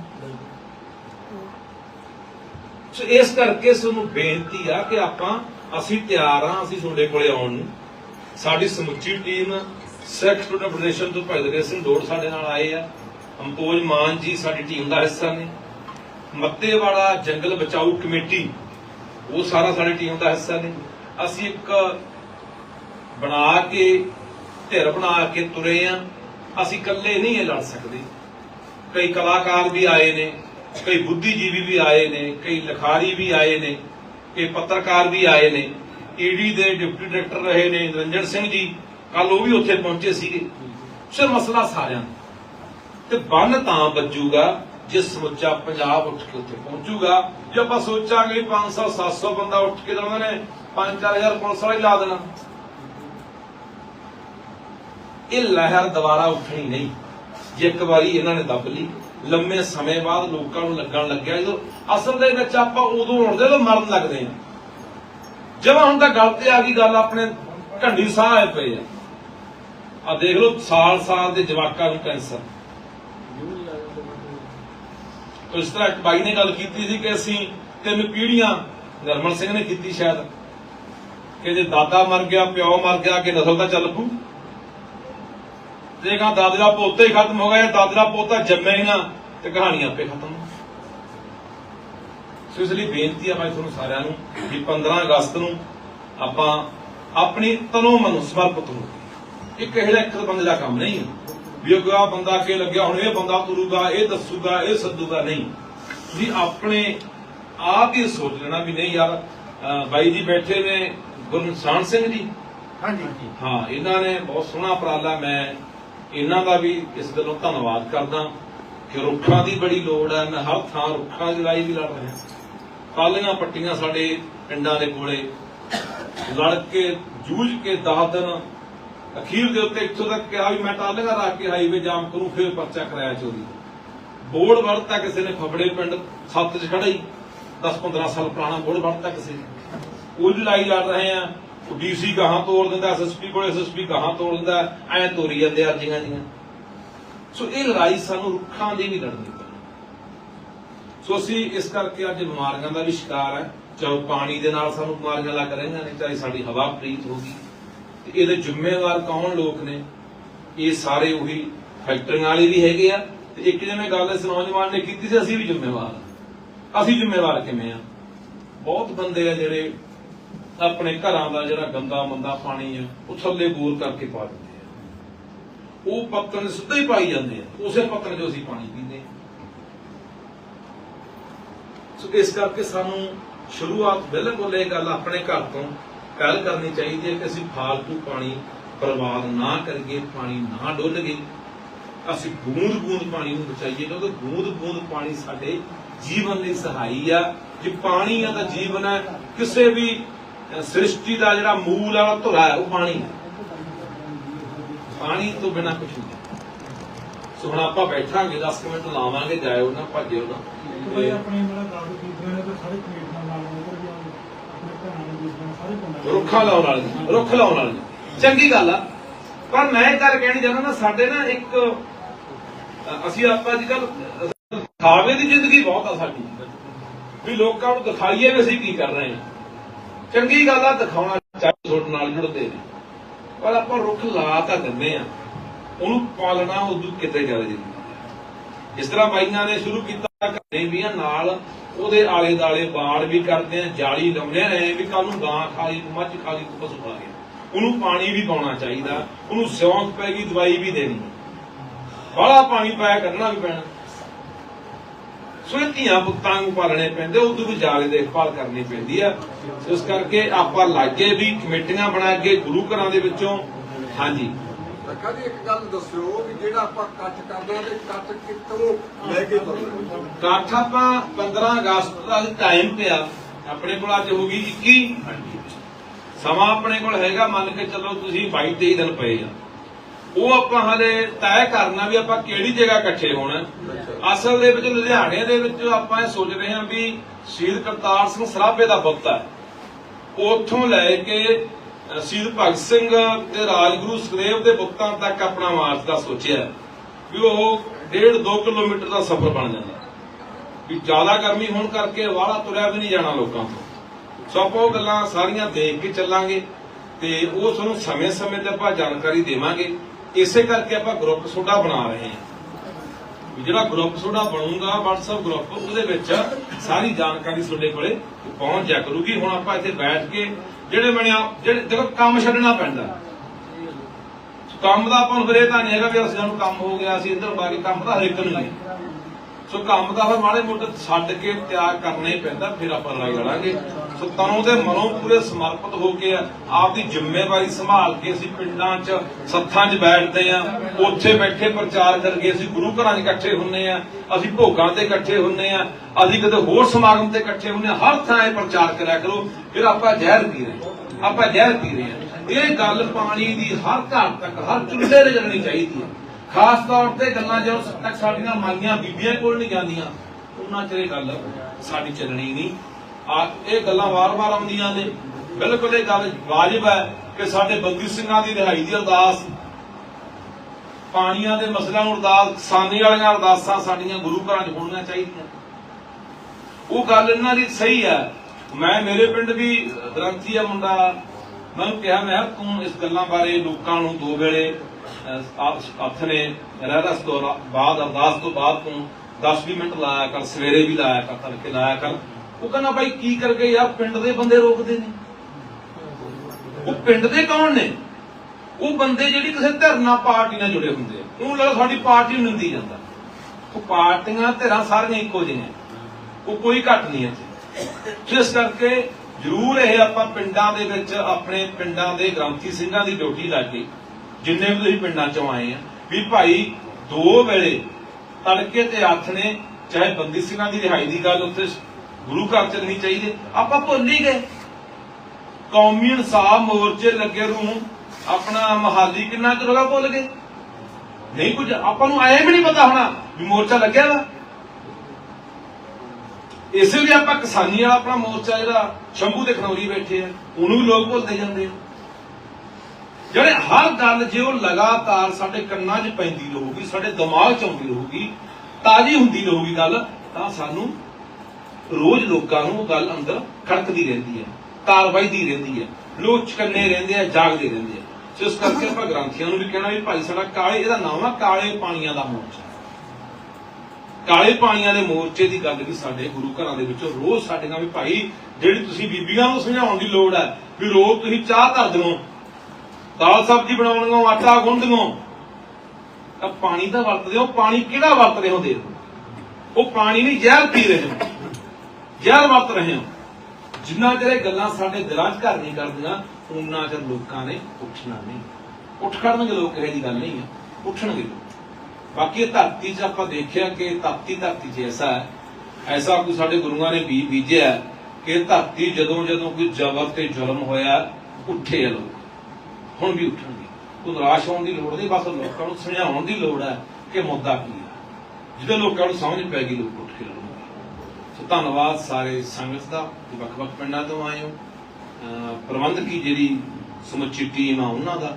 ਸੋ ਇਸ ਕਰਕੇ ਸਾਨੂੰ ਬੇਨਤੀ ਆ ਕਿ ਆਪਾਂ, ਅਸੀਂ ਤਿਆਰ ਆ, ਅਸੀਂ ਤੁਹਾਡੇ ਕੋਲੇ ਆਉਣ ਨੂੰ। ਸਾਡੀ ਸਮੁੱਚੀ ਟੀਮ ਸਿੱਖ ਸਟੂਡੈਂਟ ਫੈਡਰੇਸ਼ਨ ਤੋਂ ਭਾਈ ਸਿੰਘ ਡੋੜ ਸਾਡੇ ਨਾਲ ਆਏ ਆ। ਅੰਪੋਜ ਮਾਨ ਜੀ ਸਾਡੀ ਟੀਮ ਦਾ ਹਿੱਸਾ ਨੇ। ਮੱਤੇਵਾੜਾ ਜੰਗਲ ਬਚਾਓ ਕਮੇਟੀ, ਉਹ ਸਾਰਾ ਸਾਡੀ ਟੀਮ ਦਾ ਹਿੱਸਾ ਨੇ। ਅਸੀਂ ਇੱਕ ਬਣਾ ਕੇ, ਧਿਰ ਬਣਾ ਕੇ ਤੁਰੇ ਆ। ਅਸੀਂ ਇਕੱਲੇ ਨਹੀਂ ਇਹ ਲੜ ਸਕਦੇ। ਕਈ ਕਲਾਕਾਰ ਵੀ ਆਏ ਨੇ, ਕਈ ਬੁੱਧੀਜੀਵੀ ਵੀ ਆਏ ਨੇ, ਕਈ ਲਿਖਾਰੀ ਵੀ ਆਏ ਨੇ, ਕਈ ਪੱਤਰਕਾਰ ਵੀ ਆਏ ਨੇ। ਈਡੀ ਦੇ ਡਿਪਟੀ ਡਾਇਰੈਕਟਰ ਰਹੇ ਨੇ ਨਿਰੰਜਨ ਸਿੰਘ ਜੀ। ਕੱਲ ਉਹ ਵੀ ਉੱਥੇ ਪਹੁੰਚੇ ਸੀਗੇ। ਸੋ ਮਸਲਾ ਸਾਰਿਆਂ ਦਾ। ਤੇ ਬੰਨ ਤਾਂ ਵੱਜੂਗਾ ਜੇ ਸਮੁੱਚਾ ਪੰਜਾਬ ਉੱਠ ਕੇ ਉੱਥੇ ਪਹੁੰਚੂਗਾ। ਜੇ ਆਪਾਂ ਸੋਚਾਂਗੇ 500 700 ਬੰਦਾ ਉੱਠ ਕੇ ਤਾਂ ਨੇ 5-4000 ਪੁਲਿਸ ਵਾਲੇ ਲਾ ਦੇਣਾ। ਇਹ ਲਹਿਰ ਦੁਬਾਰਾ ਉੱਠਣੀ ਨਹੀਂ। ਜੇ ਇੱਕ ਵਾਰੀ ਇਹਨਾਂ ਨੇ ਦੱਬ ਲਈ, ਲੰਮੇ ਸਮੇਂ ਬਾਅਦ ਲੋਕਾਂ ਨੂੰ ਲੱਗਣ ਲੱਗਿਆ, ਜਦੋਂ ਅਸਲ ਦੇ ਵਿੱਚ ਆਪਾਂ ਉਦੋਂ ਉੱਠਦੇ ਜਦੋਂ ਮਰਨ ਲੱਗਦੇ ਆ ਜਦੋਂ ਹੁਣ ਤਾਂ ਗੱਲ ਤੇ ਆ ਗਈ, ਗੱਲ ਆਪਣੇ ਢੰਡੀ ਸਾਹ ਪਏ ਆ। ਆ ਦੇਖ ਲਓ, ਸਾਲ ਸਾਲ ਦੇ ਜਵਾਕਾਂ ਨੂੰ ਕੈਂਸਰ ਇਸ ਤਰ੍ਹਾਂ ਇੱਕ ਬਾਈ ਨੇ ਗੱਲ ਕੀਤੀ ਸੀ ਕਿ ਅਸੀਂ ਤਿੰਨ ਪੀੜ੍ਹੀਆਂ, ਨਰਮਲ ਸਿੰਘ ਨੇ ਕੀਤੀ ਸ਼ਾਇਦ, ਕਿ ਜੇ ਦਾਦਾ ਮਰ ਗਿਆ, ਪਿਓ ਮਰ ਗਿਆ ਕਿ ਨਸਲ ਤਾਂ ਚੱਲ ਪੂ ਜੇ ਕਹਾਂ ਦਾਦੇ ਦਾ ਪੋਤਾ ਹੀ ਖਤਮ ਹੋ ਗਿਆ ਜਾਂ ਦਾਦਰਾ ਪੋਤਾ ਜੰਮੇ ਨਾ, ਤੇ ਕਹਾਣੀ ਆਪੇ ਖਤਮ ਸੋ ਇਸ ਲਈ ਬੇਨਤੀ ਆ ਮੈਂ ਤੁਹਾਨੂੰ ਸਾਰਿਆਂ ਨੂੰ ਕਿ 15 ਅਗਸਤ ਨੂੰ ਆਪਾਂ ਆਪਣੀ ਤਨੋਂ ਮਨੋਂ ਸਮਰਪਿਤ ਹੋ ਇੱਕ ਇਹਦਾ ਇੱਕ ਬੰਦੇ ਦਾ ਕੰਮ ਨਹੀਂ। ਵੀ ਉਹ ਆ ਬੰਦਾ ਅੱਗੇ ਲੱਗਿਆ ਹੁਣ ਇਹ ਬੰਦਾ ਤੁਰੂਗਾ ਇਹ ਦੱਸੂਗਾ ਇਹ ਸੱਦੂਗਾ ਨਹੀਂ। ਤੁਸੀਂ ਆਪਣੇ ਆਪ ਹੀ ਸੋਚ ਲੈਣਾ ਵੀ ਨਹੀਂ ਯਾਰ ਬਾਈ ਜੀ ਬੈਠੇ ਨੇ ਗੁਰਨਸਾਨ ਸਿੰਘ ਜੀ। ਹਾਂਜੀ। ਹਾਂ ਇਹਨਾਂ ਨੇ ਬਹੁਤ ਸੋਹਣਾ ਉਪਰਾਲਾ ਮੈਂ ਇਹਨਾਂ ਦਾ ਵੀ ਇਸ ਗੱਲੋਂ ਧੰਨਵਾਦ ਕਰਦਾ। ਕਿ ਰੁੱਖਾਂ ਦੀ ਬੜੀ ਲੋੜ ਹੈ ਮੈਂ ਹਰ ਥਾਂ ਰੁੱਖਾਂ ਦੀ ਲੜਾਈ ਵੀ ਲੜ ਰਿਹਾ। ਕਾਲੀਆਂ ਪੱਟੀਆਂ ਸਾਡੇ ਪਿੰਡਾਂ ਦੇ ਕੋਲੇ। ਲੜ ਕੇ ਜੂਝ ਕੇ 10 ਦਿਨ ਅਖੀਰ ਦੇ ਉੱਤੇ ਇੱਥੋਂ ਤੱਕ ਕਿਹਾ ਵੀ ਮੈਂ ਟਾਲੀਆਂ ਰੱਖ ਕੇ ਹਾਈਵੇ ਜਾਮ ਕਰੂੰ, ਫਿਰ ਪਰਚਾ ਕਰਾਇਆ ਚੋਰੀ ਬੋਰਡ ਵੜਤਾ ਕਿਸੇ ਨੇ ਫਫੜੇ ਪਿੰਡ ਸੱਤ 'ਚ ਖੜਾ ਹੀ 10-15 ਸਾਲ ਪੁਰਾਣਾ ਬੋਰਡ ਵੜਤਾ ਕਿਸੇ ਨੇ। ਉਹ ਵੀ ਲੜ ਰਹੇ ਆ ਡੀਸੀ ਗਾਹਾਂ ਤੋੜ ਦਿੰਦਾ ਐਸਐਸਪੀ ਕੋਲ ਐਸਐਸਪੀ ਗਾਹਾਂ ਤੋੜ ਦਿੰਦਾ, ਐ ਤੋਰੀ ਜਾਂਦੇ ਅਰਜ਼ੀਆਂ ਦੀਆਂ ਸੋ ਇਹ ਲੜਾਈ ਸਾਨੂੰ ਰੁੱਖਾਂ ਦੀ ਵੀ ਲੜਨੀ ਸੋ ਅਸੀਂ ਇਸ ਕਰਕੇ ਅੱਜ ਬਿਮਾਰੀਆਂ ਦਾ ਵੀ ਸ਼ਿਕਾਰ ਹੈ ਚਾਹੇ ਪਾਣੀ ਦੇ ਨਾਲ ਸਾਨੂੰ ਬਿਮਾਰੀਆਂ ਲੱਗ ਰਹੀਆਂ ਨੇ, ਚਾਹੇ ਸਾਡੀ ਹਵਾ ਪ੍ਰੀਤ ਹੋ ਗਈ। ਤੇ ਇਹਦੇ ਜ਼ਿੰਮੇਵਾਰ ਕੌਣ ਲੋਕ ਨੇ? ਇਹ ਸਾਰੇ ਉਹੀ ਫੈਕਟਰੀਆਂ ਵਾਲੇ ਵੀ ਹੈਗੇ ਆ ਤੇ ਇੱਕ ਜਿਵੇਂ ਗੱਲ ਇਸ ਨੌਜਵਾਨ ਨੇ ਕੀਤੀ ਸੀ, ਅਸੀਂ ਵੀ ਜ਼ਿੰਮੇਵਾਰ ਅਸੀਂ ਜ਼ਿੰਮੇਵਾਰ ਕਿਵੇਂ ਆ? ਬਹੁਤ ਬੰਦੇ ਆ ਜਿਹੜੇ ਆਪਣੇ ਘਰਾਂ ਦਾ ਜਿਹੜਾ ਗੰਦਾ ਮੰਦਾ ਪਾਣੀ ਆ, ਉਹ ਥੱਲੇ ਬੋਰ ਕਰਕੇ ਪਾ ਦਿੰਦੇ ਆ। ਉਹ ਪੱਤਨ ਸਿੱਧਾ ਹੀ ਪਾਈ ਜਾਂਦੇ ਆ, ਉਸੇ ਪੱਤਨ ਚ ਅਸੀਂ ਪਾਣੀ ਪੀਂਦੇ ਸੋ ਇਸ ਕਰਕੇ ਸਾਨੂੰ ਸ਼ੁਰੂਆਤ ਬਿਲਕੁਲ ਇਹ ਗੱਲ ਆਪਣੇ ਘਰ ਤੋਂ ਗੱਲ ਕਰਨੀ ਚਾਹੀਦੀ ਹੈ ਕਿ ਅਸੀਂ ਫਾਲਤੂ ਪਾਣੀ ਬਰਬਾਦ ਨਾ ਕਰੀਏ, ਪਾਣੀ ਨਾ ਡੋਲੀਏ। ਅਸੀਂ ਬੂੰਦ ਬੂੰਦ ਪਾਣੀ ਨੂੰ ਬਚਾਈਏ, ਕਿਉਂਕਿ ਬੂੰਦ ਬੂੰਦ ਪਾਣੀ ਸਾਡੇ ਜੀਵਨ ਲਈ ਸਹਾਈ ਆ। ਜੇ ਪਾਣੀ ਆ ਤਾਂ ਜੀਵਨ ਹੈ ਕਿਸੇ ਵੀ ਸ੍ਰਿਸ਼ਟੀ ਦਾ ਜਿਹੜਾ ਮੂਲ ਆ ਧੁਰਾ ਹੈ, ਉਹ ਪਾਣੀ ਪਾਣੀ ਤੋਂ ਬਿਨਾ ਕੁਝ ਨਹੀਂ। ਸੋ ਹੁਣ ਆਪਾਂ ਬੈਠਾਂਗੇ 10 ਮਿੰਟ ਲਾਵਾਂਗੇ, ਜਾਇਓ ਨਾ, ਭੱਜਿਓ ਨਾ। ਆਪਣੇ ਜਿਹੜਾ ਦਾਰੂ ਪੀਂਦੇ ਨੇ ਤੇ ਸਾਰੇ ਖੇਤ ਨਾਲ ਨਾਲ ਉਧਰ ਵੀ ਆਉਂਦੇ ਆਪਣੇ ਘਰਾਂ ਨੂੰ ਦੂਸਰੇ ਸਾਰੇ ਪਿੰਡਾਂ ਰੁੱਖਾਂ ਲਾਉਣ ਵਾਲੇ, ਰੁੱਖ ਲਾਉਣ ਵਾਲੇ। ਚੰਗੀ ਗੱਲ ਆ। ਪਰ ਮੈਂ ਇਹ ਗੱਲ ਕਹਿਣੀ ਚਾਹੁੰਦਾ ਨਾ, ਸਾਡੇ ਨਾ ਇੱਕ, ਅਸੀਂ ਆਪਾਂ ਅੱਜ ਕੱਲ ਦਿਖਾਵੇ ਦੀ ਜ਼ਿੰਦਗੀ ਬਹੁਤ ਆ ਸਾਡੀ। ਵੀ ਲੋਕਾਂ ਨੂੰ ਦਿਖਾਈਏ ਵੀ ਅਸੀਂ ਕੀ ਕਰ ਰਹੇ ਹਾਂ। ਚੰਗੀ ਗੱਲ ਆ, ਦਿਖਾਉਣਾ ਚਾਹੀਦਾ ਤੁਹਾਡੇ ਨਾਲ ਜੁੜਦੇ ਨੇ। ਪਰ ਆਪਾਂ ਰੁੱਖ ਲਾ ਤਾਂ ਦਿੰਦੇ ਆ ਉਹਨੂੰ ਪਾਲਣਾ ਉਦੋਂ ਕਿਤੇ ਜ਼ਿਆਦਾ ਜ਼ਰੂਰੀ ਇਸ ਤਰ੍ਹਾਂ ਬਾਈਆਂ ਨੇ ਸ਼ੁਰੂ ਕੀਤਾ ਘਰੇ ਵੀ ਨਾਲ ਉਹਦੇ ਆਲੇ ਦਾਲੇ ਬਾੜ ਵੀ ਕਰਦੇ ਆ, ਜਾਲੀ ਲਾਉਂਦੇ ਆ, ਐ ਵੀ ਕੱਲ ਨੂੰ ਗਾਂ ਖਾ ਲਈ, ਮੱਝ ਖਾ ਲਈ ਪਸ਼ੂ ਖਾ ਗਿਆ ਉਹਨੂੰ ਪਾਣੀ ਵੀ ਪਾਉਣਾ ਚਾਹੀਦਾ, ਉਹਨੂੰ ਸਿਉਂਕ ਪੈ ਗਈ, ਦਵਾਈ ਵੀ ਦੇਣੀ ਬੜਾ ਪਾਣੀ ਪਾਇਆ ਕਰਨਾ ਵੀ ਪੈਣਾ। ਸੋ ਇਹ ਧੀਆਂ ਪੁੱਤਾਂ ਨੂੰ ਪਾਲਣੇ ਪੈਂਦੇ, ਉਦੋਂ ਵੀ ਜਾਲੇ ਦੇਖਭਾਲ ਕਰਨੀ ਪੈਂਦੀ ਆ। ਇਸ ਕਰਕੇ ਆਪਾਂ ਲਾਗੇ ਵੀ ਕਮੇਟੀਆਂ ਬਣਾ ਕੇ ਗੁਰੂ ਘਰਾਂ ਦੇ ਵਿੱਚੋਂ। ਹਾਂਜੀ। ਰੱਖਾ ਜੀ ਇੱਕ ਗੱਲ ਦੱਸਿਓ ਵੀ ਜਿਹੜਾ ਆਪਾਂ ਕੱਟ ਕਰਨਾ ਤੇ ਕੱਟ ਕਿੱਥੋਂ ਲੈ ਕੇ ਚੱਲਣਾ ਇਕੱਠ ਆਪਾਂ 15 ਅਗਸਤ ਦਾ ਟਾਈਮ ਪਿਆ ਆਪਣੇ ਕੋਲ ਅੱਜ ਹੋ ਗਈ 21 ਸਮਾਂ ਆਪਣੇ ਕੋਲ ਹੈਗਾ ਮੰਨ ਕੇ ਚੱਲੋ ਤੁਸੀਂ 22 23 ਦਿਨ ਪਏ ਆ। ਉਹ ਆਪਾਂ ਹਲੇ ਤੈਅ ਕਰਨਾ ਵੀ ਆਪਾਂ ਕਿਹੜੀ ਜਗ੍ਹਾ ਇਕੱਠੇ ਹੋਣਾ। ਅਸਲ ਦੇ ਵਿੱਚ ਲੁਧਿਆਣੇ ਦੇ ਵਿੱਚ ਆਪਾਂ ਇਹ ਸੋਚ ਰਹੇ ਹਾਂ ਵੀ ਸ਼ਹੀਦ ਕਰਤਾਰ ਸਿੰਘ ਸਰਾਭੇ ਦਾ ਬੁੱਤ ਹੈ ਉੱਥੋਂ ਲੈ ਕੇ ਸ਼ਹੀਦ ਭਗਤ ਸਿੰਘ ਤੇ ਰਾਜਗੁਰੂ ਸੁਖਦੇਵ ਦੇ ਬੁੱਤਾਂ ਤੱਕ ਆਪਣਾ ਮਾਰਚ ਦਾ ਸੋਚਿਆ ਵੀ ਉਹ 1.5 2 ਕਿਲੋਮੀਟਰ ਦਾ ਸਫ਼ਰ ਬਣ ਜਾਂਦਾ ਵੀ ਜ਼ਿਆਦਾ ਗਰਮੀ ਹੋਣ ਕਰਕੇ ਵਾਲਾ ਤੁਰਿਆ ਵੀ ਨਹੀਂ ਜਾਣਾ ਲੋਕਾਂ ਤੋਂ। ਸੋ ਆਪਾਂ ਉਹ ਗੱਲਾਂ ਸਾਰੀਆਂ ਦੇਖ ਕੇ ਚੱਲਾਂਗੇ ਤੇ ਉਹ ਤੁਹਾਨੂੰ ਸਮੇਂ-ਸਮੇਂ ਤੇ ਆਪਾਂ ਜਾਣਕਾਰੀ ਦੇਵਾਂਗੇ। ਇਸੇ ਕਰਕੇ ਆਪਾਂ ਗਰੁੱਪ ਤੁਹਾਡਾ ਬਣਾ ਰਹੇ ਹਾਂ। ਵੀ ਜਿਹੜਾ ਗਰੁੱਪ ਤੁਹਾਡਾ ਬਣੂਗਾ, WhatsApp ਗਰੁੱਪ, ਉਹਦੇ ਵਿੱਚ ਸਾਰੀ ਜਾਣਕਾਰੀ ਤੁਹਾਡੇ ਕੋਲੇ ਪਹੁੰਚ ਜਾ ਕਰੂਗੀ। ਹੁਣ ਆਪਾਂ ਇੱਥੇ ਬੈਠ ਕੇ ਜਿਹੜੇ ਬਣਿਆ, ਜਿਹੜੇ ਦੇਖੋ, ਕੰਮ ਛੱਡਣਾ ਪੈਂਦਾ। ਕੰਮ ਦਾ ਆਪਾਂ ਨੂੰ ਫਿਰ ਇਹ ਤਾਂ ਨਹੀਂ ਹੈਗਾ ਵੀ ਅਸੀਂ ਸਾਨੂੰ ਕੰਮ ਹੋ ਗਿਆ, ਅਸੀਂ ਇੱਧਰ ਬਾਕੀ ਕੰਮ ਤਾਂ ਹਰੇਕ ਨੂੰ ਹੀ। ਸੋ ਕੰਮ ਦਾ ਫਿਰ ਮਾੜੇ ਮੋਟੇ ਛੱਡ ਕੇ ਤਿਆਗ ਕਰਨਾ ਹੀ ਪੈਂਦਾ, ਫਿਰ ਆਪਾਂ ਲੜਾਈ ਲੜਾਂਗੇ। ਸੋ ਤਨੋਂ ਦੇ ਮਨੋਂ ਪੂਰੇ ਸਮਰਪਿਤ ਹੋ ਕੇ ਆਪਦੀ ਜ਼ਿੰਮੇਵਾਰੀ ਸੰਭਾਲ ਕੇ ਅਸੀਂ ਪਿੰਡਾਂ 'ਚ ਸੱਥਾਂ 'ਚ ਬੈਠਦੇ ਆ ਉੱਥੇ ਬੈਠੇ ਪ੍ਰਚਾਰ ਕਰਕੇ ਅਸੀਂ ਗੁਰੂ ਘਰਾਂ 'ਚ ਇਕੱਠੇ ਹੁੰਨੇ ਆ ਅਸੀਂ ਭੋਗਾਂ ਤੇ ਇਕੱਠੇ ਹੁੰਨੇ ਆ ਅਸੀਂ ਕਿਤੇ ਹੋਰ ਸਮਾਗਮ ਤੇ ਇਕੱਠੇ ਹੁੰਨੇ ਆ ਹਰ ਥਾਂ ਇਹ ਪ੍ਰਚਾਰ ਕਰਿਆ ਕਰੋ, ਫਿਰ ਆਪਾਂ ਜ਼ਹਿਰ ਪੀ ਰਹੇ ਆਪਾਂ ਜ਼ਹਿਰ ਪੀ ਰਹੇ ਹਾਂ। ਇਹ ਗੱਲ ਪਾਣੀ ਦੀ ਹਰ ਘਰ ਤੱਕ, ਹਰ ਚੁੱਲ੍ਹੇ ਤੇ ਜਾਣੀ ਚਾਹੀਦੀ ਹੈ। ਖਾਸ ਤੌਰ ਤੇ ਗੱਲਾਂ ਜਦੋਂ ਤੱਕ ਸਾਡੀਆਂ ਮਾਈਆਂ ਬੀਬੀਆਂ ਕੋਲ ਨਹੀਂ ਜਾਂਦੀਆਂ, ਉਹਨਾਂ ਚਿਰ ਗੱਲ ਸਾਡੀ ਚੱਲਣੀ ਨਹੀਂ। ਆ, ਇਹ ਗੱਲਾਂ ਵਾਰ-ਵਾਰ ਆਉਂਦੀਆਂ ਨੇ। ਬਿਲਕੁਲ ਇਹ ਗੱਲ ਵਾਜਬ ਹੈ ਕਿ ਸਾਡੇ ਬੰਦੀ ਸਿੰਘਾਂ ਦੀ ਰਿਹਾਈ ਦੀ ਅਰਦਾਸ, ਪਾਣੀਆਂ ਦੇ ਮਸਲਿਆਂ ਨੂੰ ਅਰਦਾਸ, ਕਿਸਾਨੀ ਵਾਲੀਆਂ ਅਰਦਾਸਾਂ ਸਾਡੀਆਂ ਗੁਰੂ ਘਰਾਂ 'ਚ ਹੋਣੀਆਂ ਚਾਹੀਦੀਆਂ। ਉਹ ਗੱਲ ਇਹਨਾਂ ਦੀ ਸਹੀ ਹੈ। ਮੈਂ, ਮੇਰੇ ਪਿੰਡ ਵੀ ਗ੍ਰੰਥੀ ਆ ਮੁੰਡਾ। ਮੈਂ ਕਿਹਾ ਮੈਂ ਕਿਹਾ, ਤੂੰ ਇਸ ਗੱਲਾਂ ਬਾਰੇ ਲੋਕਾਂ ਨੂੰ ਦੋ ਵੇਲੇ ਹੱਥ ਨੇ ਰਹਿਰਸ ਤੋਂ ਬਾਅਦ ਅਰਦਾਸ ਤੋਂ ਬਾਅਦ ਤੂੰ 10-20 ਮਿੰਟ ਲਾਇਆ ਕਰ, ਸਵੇਰੇ ਵੀ ਲਾਇਆ ਕਰ, ਤੜਕੇ ਲਾਇਆ ਕਰ। ਉਹ ਕਹਿੰਦਾ ਭਾਈ ਕੀ ਕਰਕੇ ਗਏ ਯਾਰ ਪਿੰਡ ਦੇ ਬੰਦੇ ਰੋਕਦੇ ਨੇ? ਉਹ ਪਿੰਡ ਦੇ ਕੌਣ ਨੇ? ਉਹ ਬੰਦੇ ਜਿਹੜੀ ਕਿਸੇ ਧਰਨਾ ਪਾਰਟੀ ਨਾਲ ਜੁੜੇ ਹੁੰਦੇ ਆ। ਉਹ ਲੱਗਾ ਸਾਡੀ ਪਾਰਟੀ ਨੂੰ ਨਿੰਦੀ ਜਾਂਦਾ। ਉਹ ਪਾਰਟੀਆਂ ਧਿਰਾਂ ਸਾਰੀਆਂ ਇੱਕੋ ਜਿਹੀਆਂ। ਉਹ ਕੋਈ ਘੱਟ ਨਹੀਂ ਇੱਥੇ। ਜਿਸ ਕਰਕੇ ਜ਼ਰੂਰ ਇਹ ਆਪਾਂ ਪਿੰਡਾਂ ਦੇ ਵਿੱਚ, ਆਪਣੇ ਪਿੰਡਾਂ ਦੇ ਗ੍ਰੰਥੀ ਸਿੰਘਾਂ ਦੀ ਡਿਊਟੀ ਲਾ ਕੇ ਜਿੰਨੇ ਵੀ ਤੁਸੀਂ ਪਿੰਡਾਂ ਚੋਂ ਆਏ ਆ, ਵੀ ਭਾਈ ਦੋ ਵੇਲੇ ਤੜਕੇ ਤੇ ਹੱਥ ਨੇ, ਚਾਹੇ ਬੰਦੀ ਸਿੰਘਾਂ ਦੀ ਰਿਹਾਈ ਦੀ ਗੱਲ ਉੱਥੇ ਗੁਰੂ ਘਰ ਚੱਲਣੀ ਚਾਹੀਦੀ, ਆਪਾਂ ਭੁੱਲ ਹੀ ਗਏ। ਕੌਮੀ ਇਨਸਾਫ ਮੋਰਚੇ ਲੱਗੇ ਨੂੰ ਆਪਣਾ ਮਹਾਲੀ ਕਿੰਨਾ ਚਿਰ ਭੁੱਲ ਗਏ? ਨਹੀਂ ਕੁਝ, ਆਪਾਂ ਨੂੰ ਐਂ ਵੀ ਨਹੀਂ ਪਤਾ ਹੋਣਾ ਵੀ ਮੋਰਚਾ ਲੱਗਿਆ ਵਾ। ਇਸੇ ਲਈ ਆਪਾਂ ਕਿਸਾਨੀ ਵਾਲਾ ਆਪਣਾ ਮੋਰਚਾ ਜਿਹੜਾ ਸ਼ੰਭੂ ਦੇ ਖਨੌਰੀ ਬੈਠੇ ਆ, ਉਹਨੂੰ ਵੀ ਲੋਕ ਭੁੱਲਦੇ ਜਾਂਦੇ ਆ। ਜਿਹੜੇ ਹਰ ਗੱਲ ਜੇ ਉਹ ਲਗਾਤਾਰ ਸਾਡੇ ਕੰਨਾਂ 'ਚ ਪੈਂਦੀ ਰਹੂਗੀ, ਸਾਡੇ ਦਿਮਾਗ 'ਚ ਆਉਂਦੀ ਰਹੂਗੀ, ਤਾਜ਼ੀ ਹੁੰਦੀ ਰਹੂਗੀ ਗੱਲ, ਤਾਂ ਸਾਨੂੰ ਰੋਜ਼ ਲੋਕਾਂ ਨੂੰ ਉਹ ਗੱਲ ਅੰਦਰ ਖੜਕਦੀ ਰਹਿੰਦੀ ਹੈ ਤਾਰ ਰਹਿੰਦੀ ਹੈ ਲੋਕ ਚਕੰਨੇ ਰਹਿੰਦੇ ਆ, ਜਾਗਦੇ ਰਹਿੰਦੇ ਆ। ਸੋ ਇਸ ਕਰਕੇ ਆਪਾਂ ਗ੍ਰੰਥੀਆਂ ਨੂੰ ਵੀ ਕਹਿਣਾ ਵੀ ਭਾਈ ਸਾਡਾ ਕਾਲੇ, ਇਹਦਾ ਨਾਮ ਆ ਕਾਲੇ ਪਾਣੀਆਂ ਦਾ ਮੋਰਚਾ। ਕਾਲੇ ਪਾਣੀਆਂ ਦੇ ਮੋਰਚੇ ਦੀ ਗੱਲ ਵੀ ਸਾਡੇ ਗੁਰੂ ਘਰਾਂ ਦੇ ਵਿੱਚ ਰੋਜ਼ ਸਾਡੀਆਂ ਵੀ ਭਾਈ, ਜਿਹੜੀ ਤੁਸੀਂ ਬੀਬੀਆਂ ਨੂੰ ਸਮਝਾਉਣ ਦੀ ਲੋੜ ਹੈ, ਵੀ ਰੋਜ਼ ਤੁਸੀਂ ਚਾਹ ਧਰ ਦਿਓ ਦਾਲ ਸਬਜ਼ੀ ਬਣਾਉਣੀਓ ਆਟਾ ਗੁੰਨਦਿਓ ਤਾਂ ਪਾਣੀ ਤਾਂ ਵਰਤਦੇ ਹੋ, ਪਾਣੀ ਕਿਹੜਾ ਵਰਤ ਰਹੇ ਹੋ ਦੇ ਉਹ ਪਾਣੀ ਨਹੀਂ, ਜ਼ਹਿਰ ਪੀ ਰਹੇ ਹੋ। ਜ਼ਹਿਰ ਵਰਤ ਰਹੇ ਹੋ। ਜਿੰਨਾ ਚਿਰ ਇਹ ਗੱਲਾਂ ਸਾਡੇ ਦਿਲਾਂ 'ਚ ਘਰ ਨਹੀਂ ਕਰਦੀਆਂ, ਉਨਾ ਚਿਰ ਲੋਕਾਂ ਨੇ ਉੱਠਣਾ ਨਹੀਂ। ਉੱਠ ਖੜਨਗੇ ਲੋਕ, ਇਹ ਜੀ ਗੱਲ ਨਹੀਂ ਹੈ। ਉੱਠਣਗੇ ਬਾਕੀ ਇਹ ਧਰਤੀ 'ਚ ਆਪਾਂ ਦੇਖਿਆ ਕਿ ਧਰਤੀ ਧਰਤੀ 'ਚ ਐਸਾ ਹੈ। ਐਸਾ ਕੋਈ ਸਾਡੇ ਗੁਰੂਆਂ ਨੇ ਬੀਜ ਬੀਜਿਆ ਕਿ ਧਰਤੀ ਜਦੋਂ ਜਦੋਂ ਕੋਈ ਜ਼ਬਰ ਤੇ ਜ਼ੁਲਮ ਹੋਇਆ, ਉੱਠੇ ਆ ਲੋਕ। ਹੁਣ ਵੀ ਉੱਠਣਗੇ ਕੋਈ ਨਿਰਾਸ਼ ਹੋਣ ਦੀ ਲੋੜ ਨਹੀਂ, ਬਸ ਲੋਕਾਂ ਨੂੰ ਸਮਝਾਉਣ ਦੀ ਲੋੜ ਹੈ ਕਿ ਮੁੱਦਾ ਕੀ ਹੈ। ਜਦੋਂ ਲੋਕਾਂ ਨੂੰ ਸਮਝ ਪੈ ਗਈ, ਲੋਕ ਉੱਠ ਕੇ ਲੜਨਗੇ ਸੋ ਧੰਨਵਾਦ ਸਾਰੇ ਸੰਗਤ ਦਾ ਕਿ ਵੱਖ-ਵੱਖ ਪਿੰਡਾਂ ਤੋਂ ਆਏ ਹੋ। ਪ੍ਰਬੰਧਕੀ ਜਿਹੜੀ ਸਮੁੱਚੀ ਟੀਮ ਆ, ਉਹਨਾਂ ਦਾ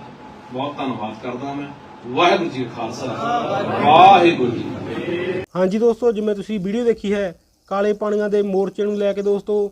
ਬਹੁਤ ਧੰਨਵਾਦ ਕਰਦਾ ਮੈਂ। ਵਾਹਿਗੁਰੂ ਜੀ ਖਾਲਸਾ। ਵਾਹਿਗੁਰੂ ਜੀ ਹਾਂਜੀ ਦੋਸਤੋ, ਜਿਵੇਂ ਤੁਸੀਂ ਵੀਡੀਓ ਦੇਖੀ ਹੈ, ਕਾਲੇ ਪਾਣੀਆਂ ਦੇ ਮੋਰਚੇ ਨੂੰ ਲੈ ਕੇ ਦੋਸਤੋ